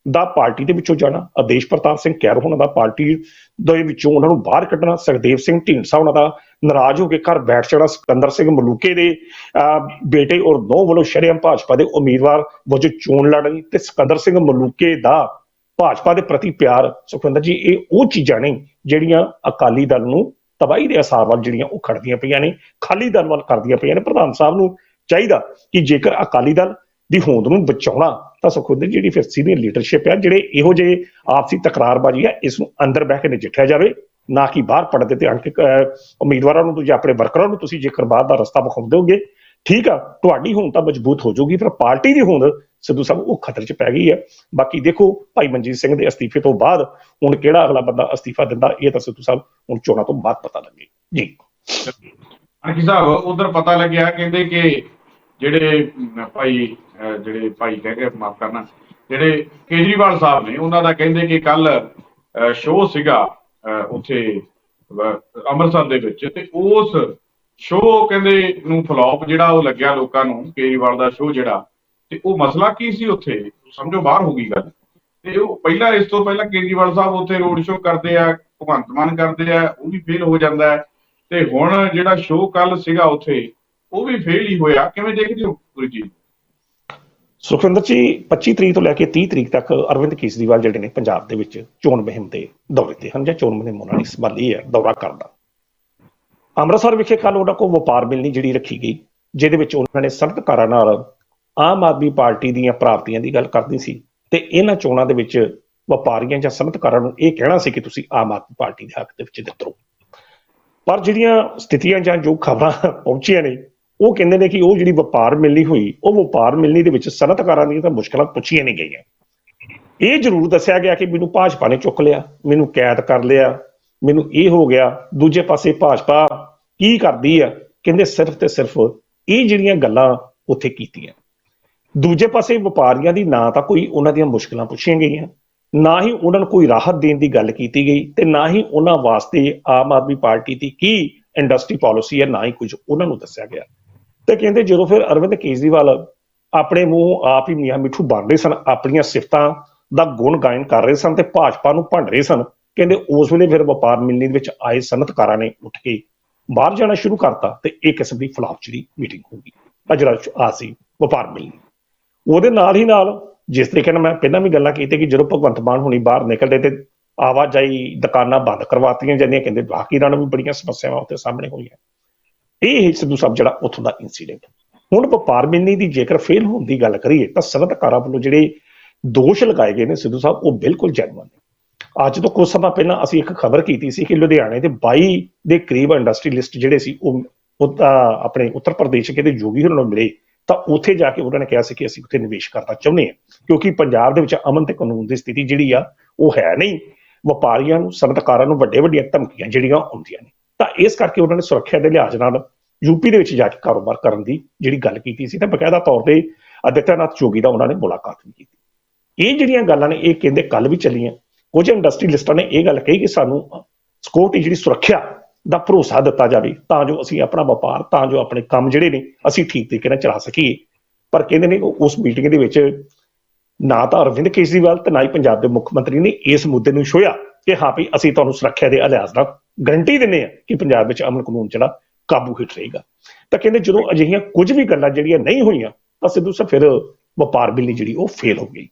ਦਾ ਪਾਰਟੀ ਦੇ ਵਿੱਚੋਂ ਜਾਣਾ ਆਦੇਸ਼ ਪ੍ਰਤਾਪ ਸਿੰਘ ਕੈਰ ਹੋਣਾ ਦਾ ਪਾਰਟੀ ਦੇ ਵਿੱਚੋਂ ਉਹਨਾਂ ਨੂੰ ਬਾਹਰ ਕੱਢਣਾ ਸੁਖਦੇਵ ਸਿੰਘ ਢੀਂਡਸਾ ਉਹਨਾਂ ਦਾ ਨਾਰਾਜ਼ ਹੋ ਕੇ ਘਰ ਬੈਠ ਜਾਣਾ ਸਿਕੰਦਰ ਸਿੰਘ ਮਲੂਕੇ ਦੇ ਅਹ, ਬੇਟੇ ਔਰ ਨੌ ਵੱਲੋਂ ਸ਼ਰੇਆਮ ਭਾਜਪਾ ਦੇ ਉਮੀਦਵਾਰ ਵਜੋਂ ਚੋਣ ਲੜਨੀ ਤੇ ਸਿਕੰਦਰ ਸਿੰਘ ਮਲੂਕੇ ਦਾ ਭਾਜਪਾ ਦੇ ਪ੍ਰਤੀ ਪਿਆਰ ਸੁਖਵਿੰਦਰ ਜੀ ਇਹ ਉਹ ਚੀਜ਼ਾਂ ਨੇ ਜਿਹੜੀਆਂ ਅਕਾਲੀ ਦਲ ਨੂੰ ਤਬਾਹੀ ਦੇ ਅਸਾਰ ਵੱਲ ਜਿਹੜੀਆਂ ਉਹ ਖੜਦੀਆਂ ਪਈਆਂ ਨੇ ਖਾਲੀ ਦਲ ਵੱਲ ਕਰਦੀਆਂ ਪਈਆਂ ਨੇ। ਪ੍ਰਧਾਨ ਸਾਹਿਬ ਨੂੰ ਚਾਹੀਦਾ ਕਿ ਜੇਕਰ ਅਕਾਲੀ ਦਲ ਦੀ ਹੋਂਦ ਨੂੰ ਬਚਾਉਣਾ ਤਾਂ ਸੁਖਵਿੰਦਰ ਜਿਹੜੀ ਫਿਰ ਸੀਨੀਅਰ ਲੀਡਰਸ਼ਿਪ ਹੈ ਜਿਹੜੇ ਇਹੋ ਜਿਹੇ ਆਪਸੀ ਤਕਰਾਰਬਾਜ਼ੀ ਹੈ ਇਸ ਨੂੰ ਅੰਦਰ ਬਹਿ ਕੇ ਨਜਿੱਠਿਆ ਜਾਵੇ ਨਾ ਕਿ ਬਾਹਰ ਪੜਦੇ ਤੇ ਆਣ ਕੇ ਅਹ, ਉਮੀਦਵਾਰਾਂ ਨੂੰ ਜਾਂ ਆਪਣੇ ਵਰਕਰਾਂ ਨੂੰ ਤੁਸੀਂ ਜੇਕਰ ਬਾਹਰ ਦਾ ਰਸਤਾ ਵਿਖਾਉਂਦੇ ਹੋਗੇ ਠੀਕ ਆ, ਤੁਹਾਡੀ ਹੋਂਦ ਤਾਂ ਮਜ਼ਬੂਤ ਹੋ ਜਾਊਗੀ ਪਰ ਪਾਰਟੀ ਦੀ ਹੋਂਦ ਸਿੱਧੂ ਸਾਹਿਬ ਉਹ ਖਤਰੇ 'ਚ ਪੈ ਗਈ ਹੈ ਬਾਕੀ ਦੇਖੋ, ਭਾਈ ਮਨਜੀਤ ਸਿੰਘ ਦੇ ਅਸਤੀਫੇ ਤੋਂ ਬਾਅਦ ਹੁਣ ਕਿਹੜਾ ਅਗਲਾ ਬੰਦਾ ਅਸਤੀਫਾ ਦਿੰਦਾ, ਇਹ ਤਾਂ ਸਿੱਧੂ ਸਾਹਿਬ ਹੁਣ ਚੋਣਾਂ ਤੋਂ ਬਾਅਦ ਪਤਾ ਲੱਗੇ। ਜੀ। ਅਨਕੀ ਸਾਹਿਬ, ਉਧਰ ਪਤਾ ਲੱਗਿਆ, ਕਹਿੰਦੇ ਕਿ ਜਿਹੜੇ ਭਾਈ ਜਿਹੜੇ ਭਾਈ ਕਹਿ ਕੇ ਮਾਫ ਕਰਨਾ, ਜਿਹੜੇ ਕੇਜਰੀਵਾਲ ਸਾਹਿਬ ਨੇ, ਉਹਨਾਂ ਦਾ ਕਹਿੰਦੇ ਕਿ ਕੱਲ ਸ਼ੋਅ ਸੀਗਾ ਉੱਥੇ ਅੰਮ੍ਰਿਤਸਰ ਦੇ ਵਿੱਚ, ਤੇ ਉਸ ਸ਼ੋਅ ਕਹਿੰਦੇ ਨੂੰ ਫਲॉप ਜਿਹੜਾ ਉਹ ਲੱਗਿਆ ਲੋਕਾਂ ਨੂੰ, ਕੇਜਰੀਵਾਲ ਦਾ ਸ਼ੋਅ ਜਿਹੜਾ, ਤੇ ਉਹ ਮਸਲਾ ਕੀ ਸੀ ਉੱਥੇ? ਸਮਝੋ, ਬਾਹਰ ਹੋ ਗਈ ਗੱਲ। ਤੇ ਉਹ ਪਹਿਲਾਂ ਇਸ ਤੋਂ ਪਹਿਲਾਂ ਕੇਜਰੀਵਾਲ ਸਾਹਿਬ ਉੱਥੇ ਰੋਡ ਸ਼ੋਅ ਕਰਦੇ ਆ, ਭਗਵੰਤ ਮਾਨ ਕਰਦੇ ਆ, ਉਹ ਵੀ ਫੇਲ ਹੋ ਜਾਂਦਾ ਹੈ। ਤੇ ਹੁਣ ਜਿਹੜਾ ਸ਼ੋਅ ਕੱਲ ਸੀਗਾ ਉੱਥੇ, ਉਹ ਵੀ ਫੇਲ ਹੀ ਹੋਇਆ। ਕਿਵੇਂ ਦੇਖਦੇ ਹੋ ਗੁਰੂ ਜੀ ਸੁਖਵਿੰਦਰ ਜੀ 25 ਤਰੀਕ ਤੋਂ ਲੈ ਕੇ 30 ਤਰੀਕ ਤੱਕ ਅਰਵਿੰਦ ਕੇਜਰੀਵਾਲ ਜਿਹੜੇ ਨੇ ਪੰਜਾਬ ਦੇ ਵਿੱਚ ਚੋਣ ਮੁਹਿੰਮ ਦੇ ਦੌਰੇ ਤੇ ਹਨ ਜਾਂ ਚੋਣ ਮੁਹਿੰਮ ਉਹਨਾਂ ਦੀ ਸੰਭਾਲੀ ਹੈ, ਦੌਰਾ ਕਰਦਾ ਅੰਮ੍ਰਿਤਸਰ ਵਿਖੇ ਕੱਲ ਉਹਨਾਂ ਕੋਲ ਵਪਾਰ ਮਿਲਣੀ ਜਿਹੜੀ ਰੱਖੀ ਗਈ, ਜਿਹਦੇ ਵਿੱਚ ਉਹਨਾਂ ਨੇ ਸਨਅਤਕਾਰਾਂ ਨਾਲ ਆਮ ਆਦਮੀ ਪਾਰਟੀ ਦੀਆਂ ਪ੍ਰਾਪਤੀਆਂ ਦੀ ਗੱਲ ਕਰਦੀ ਸੀ ਤੇ ਇਹਨਾਂ ਚੋਣਾਂ ਦੇ ਵਿੱਚ ਵਪਾਰੀਆਂ ਜਾਂ ਸਨਅਤਕਾਰਾਂ ਨੂੰ ਇਹ ਕਹਿਣਾ ਸੀ ਕਿ ਤੁਸੀਂ ਆਮ ਆਦਮੀ ਪਾਰਟੀ ਦੇ ਹੱਕ ਦੇ ਵਿੱਚ ਜਿੱਤੋ ਪਰ ਜਿਹੜੀਆਂ ਸਥਿਤੀਆਂ ਜਾਂ ਜੋ ਖਬਰਾਂ ਪਹੁੰਚੀਆਂ ਨੇ, ਉਹ ਕਹਿੰਦੇ ਨੇ ਕਿ ਉਹ ਜਿਹੜੀ ਵਪਾਰ ਮਿਲਣੀ ਹੋਈ, ਉਹ ਵਪਾਰ ਮਿਲਣੀ ਦੇ ਵਿੱਚ ਸਨਅਤਕਾਰਾਂ ਦੀਆਂ ਤਾਂ ਮੁਸ਼ਕਲਾਂ ਪੁੱਛੀਆਂ ਨਹੀਂ ਗਈਆਂ। ਇਹ ਜ਼ਰੂਰ ਦੱਸਿਆ ਗਿਆ ਕਿ ਮੈਨੂੰ ਭਾਜਪਾ ਨੇ ਚੁੱਕ ਲਿਆ, ਮੈਨੂੰ ਕੈਦ ਕਰ ਲਿਆ ਮੈਨੂੰ ਇਹ ਹੋ ਗਿਆ, ਦੂਜੇ ਪਾਸੇ ਭਾਜਪਾ ਕੀ ਕਰਦੀ ਆ? ਕਹਿੰਦੇ ਸਿਰਫ ਤੇ ਸਿਰਫ ਇਹ ਜਿਹੜੀਆਂ ਗੱਲਾਂ ਉੱਥੇ ਕੀਤੀਆਂ। ਦੂਜੇ ਪਾਸੇ ਵਪਾਰੀਆਂ ਦੀ ਨਾ ਤਾਂ ਕੋਈ ਉਹਨਾਂ ਦੀਆਂ ਮੁਸ਼ਕਲਾਂ ਪੁੱਛੀਆਂ ਗਈਆਂ, ਨਾ ਹੀ ਉਹਨਾਂ ਨੂੰ ਕੋਈ ਰਾਹਤ ਦੇਣ ਦੀ ਗੱਲ ਕੀਤੀ ਗਈ ਤੇ ਨਾ ਹੀ ਉਹਨਾਂ ਵਾਸਤੇ ਆਮ ਆਦਮੀ ਪਾਰਟੀ ਦੀ ਕੀ ਇੰਡਸਟਰੀ ਪਾਲਿਸੀ ਹੈ, ਨਾ ਹੀ ਕੁਝ ਉਹਨਾਂ ਨੂੰ ਦੱਸਿਆ ਗਿਆ। ਤੇ ਕਹਿੰਦੇ ਜਦੋਂ ਫਿਰ ਅਰਵਿੰਦ ਕੇਜਰੀਵਾਲ ਆਪਣੇ ਮੂੰਹ ਆਪ ਹੀ ਮੀਆਂ ਮਿੱਠੂ ਬਣ ਰਹੇ ਸਨ, ਆਪਣੀਆਂ ਸਿਫਤਾਂ ਦਾ ਗੁਣ ਗਾਇਨ ਕਰ ਰਹੇ ਸਨ ਤੇ ਭਾਜਪਾ ਨੂੰ ਭੰਡ ਰਹੇ ਸਨ ਕਹਿੰਦੇ ਉਸ ਵੇਲੇ ਫਿਰ ਵਪਾਰ ਮਿਲਣੀ ਦੇ ਵਿੱਚ ਆਏ ਸਨਅਤਕਾਰਾਂ ਨੇ ਉੱਠ ਕੇ ਬਾਹਰ ਜਾਣਾ ਸ਼ੁਰੂ ਕਰਤਾ ਤੇ ਇਹ ਕਿਸਮ ਦੀ ਫਲਾਪਚਰੀ ਮੀਟਿੰਗ ਹੋ ਗਈ। ਆ ਜਿਹੜਾ ਆ ਸੀ ਵਪਾਰ ਮਿਲਣੀ। ਉਹਦੇ ਨਾਲ ਹੀ ਨਾਲ ਜਿਸ ਤਰੀਕੇ ਨਾਲ ਮੈਂ ਪਹਿਲਾਂ ਵੀ ਗੱਲਾਂ ਕੀਤੀ ਕਿ ਜਦੋਂ ਭਗਵੰਤ ਮਾਨ ਹੁਣੀ ਬਾਹਰ ਨਿਕਲਦੇ ਤੇ ਆਵਾਜਾਈ ਦੁਕਾਨਾਂ ਬੰਦ ਕਰਵਾਤੀਆਂ ਜਾਂਦੀਆਂ, ਕਹਿੰਦੇ ਬਾਕੀ ਨਾਲ ਵੀ ਬੜੀਆਂ ਸਮੱਸਿਆਵਾਂ ਉੱਤੇ ਸਾਹਮਣੇ ਹੋਈਆਂ। ਇਹ ਸਿੱਧੂ ਸਾਹਿਬ ਜਿਹੜਾ ਉੱਥੋਂ ਦਾ ਇਨਸੀਡੈਂਟ ਹੁਣ ਵਪਾਰ ਮਿਲਣੀ ਦੀ ਜੇਕਰ ਫੇਲ ਹੋਣ ਦੀ ਗੱਲ ਕਰੀਏ ਤਾਂ ਸਨਅਤਕਾਰਾਂ ਵੱਲੋਂ ਜਿਹੜੇ ਦੋਸ਼ ਲਗਾਏ ਗਏ ਨੇ ਸਿੱਧੂ ਸਾਹਿਬ, ਉਹ ਬਿਲਕੁਲ ਜੈਨੂਅਨ ਨੇ। ਅੱਜ ਤੋਂ ਕੁਝ ਸਮਾਂ ਪਹਿਲਾਂ ਅਸੀਂ ਇੱਕ ਖਬਰ ਕੀਤੀ ਸੀ ਕਿ ਲੁਧਿਆਣੇ ਦੇ 22 ਦੇ ਕਰੀਬ ਇੰਡਸਟਰੀਲਿਸਟ ਜਿਹੜੇ ਸੀ, ਉਹ ਆਪਣੇ ਉੱਤਰ ਪ੍ਰਦੇਸ਼ ਕਿਤੇ ਜੋਗੀ ਹੋਰਾਂ ਨੂੰ ਮਿਲੇ, ਤਾਂ ਉੱਥੇ ਜਾ ਕੇ ਉਹਨਾਂ ਨੇ ਕਿਹਾ ਸੀ ਕਿ ਅਸੀਂ ਉੱਥੇ ਨਿਵੇਸ਼ ਕਰਨਾ ਚਾਹੁੰਦੇ ਹਾਂ, ਕਿਉਂਕਿ ਪੰਜਾਬ ਦੇ ਵਿੱਚ ਅਮਨ ਤੇ ਕਾਨੂੰਨ ਦੀ ਸਥਿਤੀ ਜਿਹੜੀ ਆ, ਉਹ ਹੈ ਨਹੀਂ। ਵਪਾਰੀਆਂ ਨੂੰ, ਸਨਅਤਕਾਰਾਂ ਨੂੰ ਵੱਡੇ ਵੱਡੀਆਂ ਧਮਕੀਆਂ ਜਿਹੜੀਆਂ ਆਉਂਦੀਆਂ ਨੇ। ਤਾਂ ਇਸ ਕਰਕੇ ਉਹਨਾਂ ਨੇ ਸੁਰੱਖਿਆ ਦੇ ਲਿਹਾਜ਼ ਨਾਲ ਯੂਪੀ ਦੇ ਵਿੱਚ ਜਾ ਕੇ ਕਾਰੋਬਾਰ ਕਰਨ ਦੀ ਜਿਹੜੀ ਗੱਲ ਕੀਤੀ ਸੀ, ਤਾਂ ਬਕਾਇਦਾ ਤੌਰ ਤੇ ਅਦਿੱਤਿਆਨਾਥ ਜੋਗੀ ਦਾ ਉਹਨਾਂ ਨੇ ਮੁਲਾਕਾਤ ਵੀ ਕੀਤੀ। ਇਹ ਜਿਹੜੀਆਂ ਗੱਲਾਂ ਨੇ, ਇਹ ਕਹਿੰਦੇ ਕੱਲ ਵੀ ਚੱਲੀਆਂ। ਕੁਝ ਇੰਡਸਟਰੀਲਿਸਟਾਂ ਨੇ ਇਹ ਗੱਲ ਕਹੀ ਕਿ ਸਾਨੂੰ ਸਿਕਿਉਰਿਟੀ ਜਿਹੜੀ ਸੁਰੱਖਿਆ ਦਾ ਭਰੋਸਾ ਦਿੱਤਾ ਜਾਵੇ, ਤਾਂ ਜੋ ਅਸੀਂ ਆਪਣਾ ਵਪਾਰ, ਤਾਂ ਜੋ ਆਪਣੇ ਕੰਮ ਜਿਹੜੇ ਨੇ ਅਸੀਂ ਠੀਕ ਤਰੀਕੇ ਨਾਲ ਚਲਾ ਸਕੀਏ। ਪਰ ਕਹਿੰਦੇ ਨੇ ਉਸ ਮੀਟਿੰਗ ਦੇ ਵਿੱਚ ਨਾ ਤਾਂ ਅਰਵਿੰਦ ਕੇਜਰੀਵਾਲ ਤੇ ਨਾ ਹੀ ਪੰਜਾਬ ਦੇ ਮੁੱਖ ਮੰਤਰੀ ਨੇ ਇਸ ਮੁੱਦੇ ਨੂੰ ਛੋਇਆ ਕਿ ਹਾਂ ਵੀ ਅਸੀਂ ਤੁਹਾਨੂੰ ਸੁਰੱਖਿਆ ਦੇ ਲਿਹਾਜ਼ ਦਾ ਗਰੰਟੀ ਦਿੰਦੇ ਹਾਂ ਕਿ ਪੰਜਾਬ ਵਿੱਚ ਅਮਨ ਕਾਨੂੰਨ ਜਿਹੜਾ ਕਾਬੂ ਹੇਠ ਰਹੇਗਾ। ਤਾਂ ਕਹਿੰਦੇ ਜਦੋਂ ਅਜਿਹੀਆਂ ਕੁਝ ਵੀ ਗੱਲਾਂ ਜਿਹੜੀਆਂ ਨਹੀਂ ਹੋਈਆਂ, ਤਾਂ ਸਿੱਧੂ ਸਾਹਿਬ ਫਿਰ ਵਪਾਰ ਬਿੱਲੀ ਜਿਹੜੀ ਉਹ ਫੇਲ ਹੋ ਗਈ।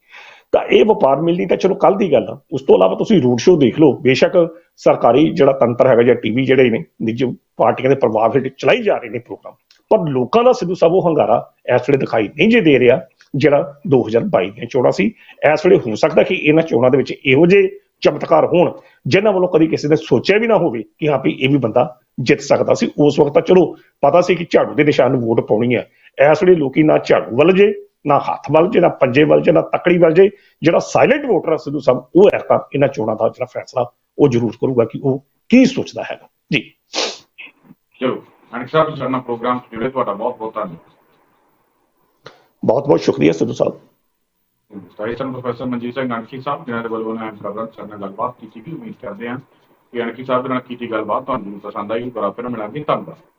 ਤਾਂ ਇਹ ਵਪਾਰ ਮਿਲਣੀ ਤਾਂ ਚਲੋ ਕੱਲ ਦੀ ਗੱਲ ਆ। ਉਸ ਤੋਂ ਇਲਾਵਾ ਤੁਸੀਂ ਰੋਡ ਸ਼ੋਅ ਦੇਖ ਲਓ। ਬੇਸ਼ੱਕ ਸਰਕਾਰੀ ਜਿਹੜਾ ਤੰਤਰ ਹੈਗਾ ਜਾਂ ਟੀਵੀ ਜਿਹੜੇ ਨੇ, ਨਿੱਜੀ ਪਾਰਟੀਆਂ ਦੇ ਪ੍ਰਭਾਵ ਹੇਠ ਚਲਾਈ ਜਾ ਰਹੇ ਨੇ ਪ੍ਰੋਗਰਾਮ ਪਰ ਲੋਕਾਂ ਦਾ ਸਿੱਧੂ ਸਾਹਿਬ ਉਹ ਹੰਗਾਰਾ ਇਸ ਵੇਲੇ ਦਿਖਾਈ ਨਹੀਂ ਜੇ ਦੇ ਰਿਹਾ, ਜਿਹੜਾ 2022 ਦੀਆਂ ਚੋਣਾਂ ਸੀ। ਇਸ ਵੇਲੇ ਹੋ ਸਕਦਾ ਕਿ ਇਹਨਾਂ ਚੋਣਾਂ ਦੇ ਵਿੱਚ ਇਹੋ ਜਿਹੇ ਚਮਤਕਾਰ ਹੋਣ, ਜਿਨ੍ਹਾਂ ਵੱਲੋਂ ਕਦੀ ਕਿਸੇ ਨੇ ਸੋਚਿਆ ਵੀ ਨਾ ਹੋਵੇ ਕਿ ਹਾਂ ਵੀ ਇਹ ਵੀ ਬੰਦਾ ਜਿੱਤ ਸਕਦਾ ਸੀ। ਉਸ ਵਕਤ ਤਾਂ ਚਲੋ ਪਤਾ ਸੀ ਕਿ ਝਾੜੂ ਦੇ ਨਿਸ਼ਾਨ ਨੂੰ ਵੋਟ ਪਾਉਣੀ ਹੈ ਇਸ ਵੇਲੇ ਲੋਕੀ ਨਾ ਝਾੜੂ ਵੱਲ ਜੇ ਨਾ ਹੱਥ ਵੱਲ ਜੇ ਨਾ ਪੰਜੇ ਵੱਲ ਜੇ ਨਾ ਤਕੜੀ ਵੱਲ ਜੇ ਜਿਹੜਾ ਸਾਇਲੈਂਟ ਵੋਟਰ ਆ ਸਿੱਧੂ ਸਾਹਿਬ ਉਹ ਹੈ ਤਾਂ ਇਹਨਾਂ ਚੋਣਾਂ ਦਾ ਜਿਹੜਾ ਫੈਸਲਾ ਉਹ ਜ਼ਰੂਰ ਕਰੂਗਾ ਕਿ ਉਹ ਕੀ ਸੋਚਦਾ ਹੈਗਾ। ਜੀ। ਚਲੋ ਅਨਿਕ ਸਾਹਿਬ ਜੀ ਸਾਡਾ ਪ੍ਰੋਗਰਾਮ ਜਿਹੜੇ ਤੁਹਾਡਾ ਬਹੁਤ ਬਹੁਤ ਧੰਨਵਾਦ। ਬਹੁਤ ਬਹੁਤ ਸ਼ੁਕਰੀਆ ਸਿੱਧੂ ਸਾਹਿਬ। ਸਾਈ ਸਨ ਪ੍ਰੋਫੈਸਰ ਮਨਜੀਤ ਸਿੰਘ ਅਣਖੀ ਸਾਹਿਬ ਜਿਨ੍ਹਾਂ ਦੇ ਵੱਲੋਂ ਉਹਨਾਂ ਖਬਰਾਂ ਸਾਡੇ ਗੱਲਬਾਤ ਕੀਤੀ ਵੀ ਉਮੀਦ ਕਰਦੇ ਹਾਂ ਕਿ ਅਣਖੀ ਸਾਹਿਬ ਨਾਲ ਕੀਤੀ ਗੱਲਬਾਤ ਤੁਹਾਨੂੰ ਪਸੰਦ ਆਈ ਦੁਬਾਰਾ ਫਿਰ ਮਿਲਾਂਗੇ। ਧੰਨਵਾਦ।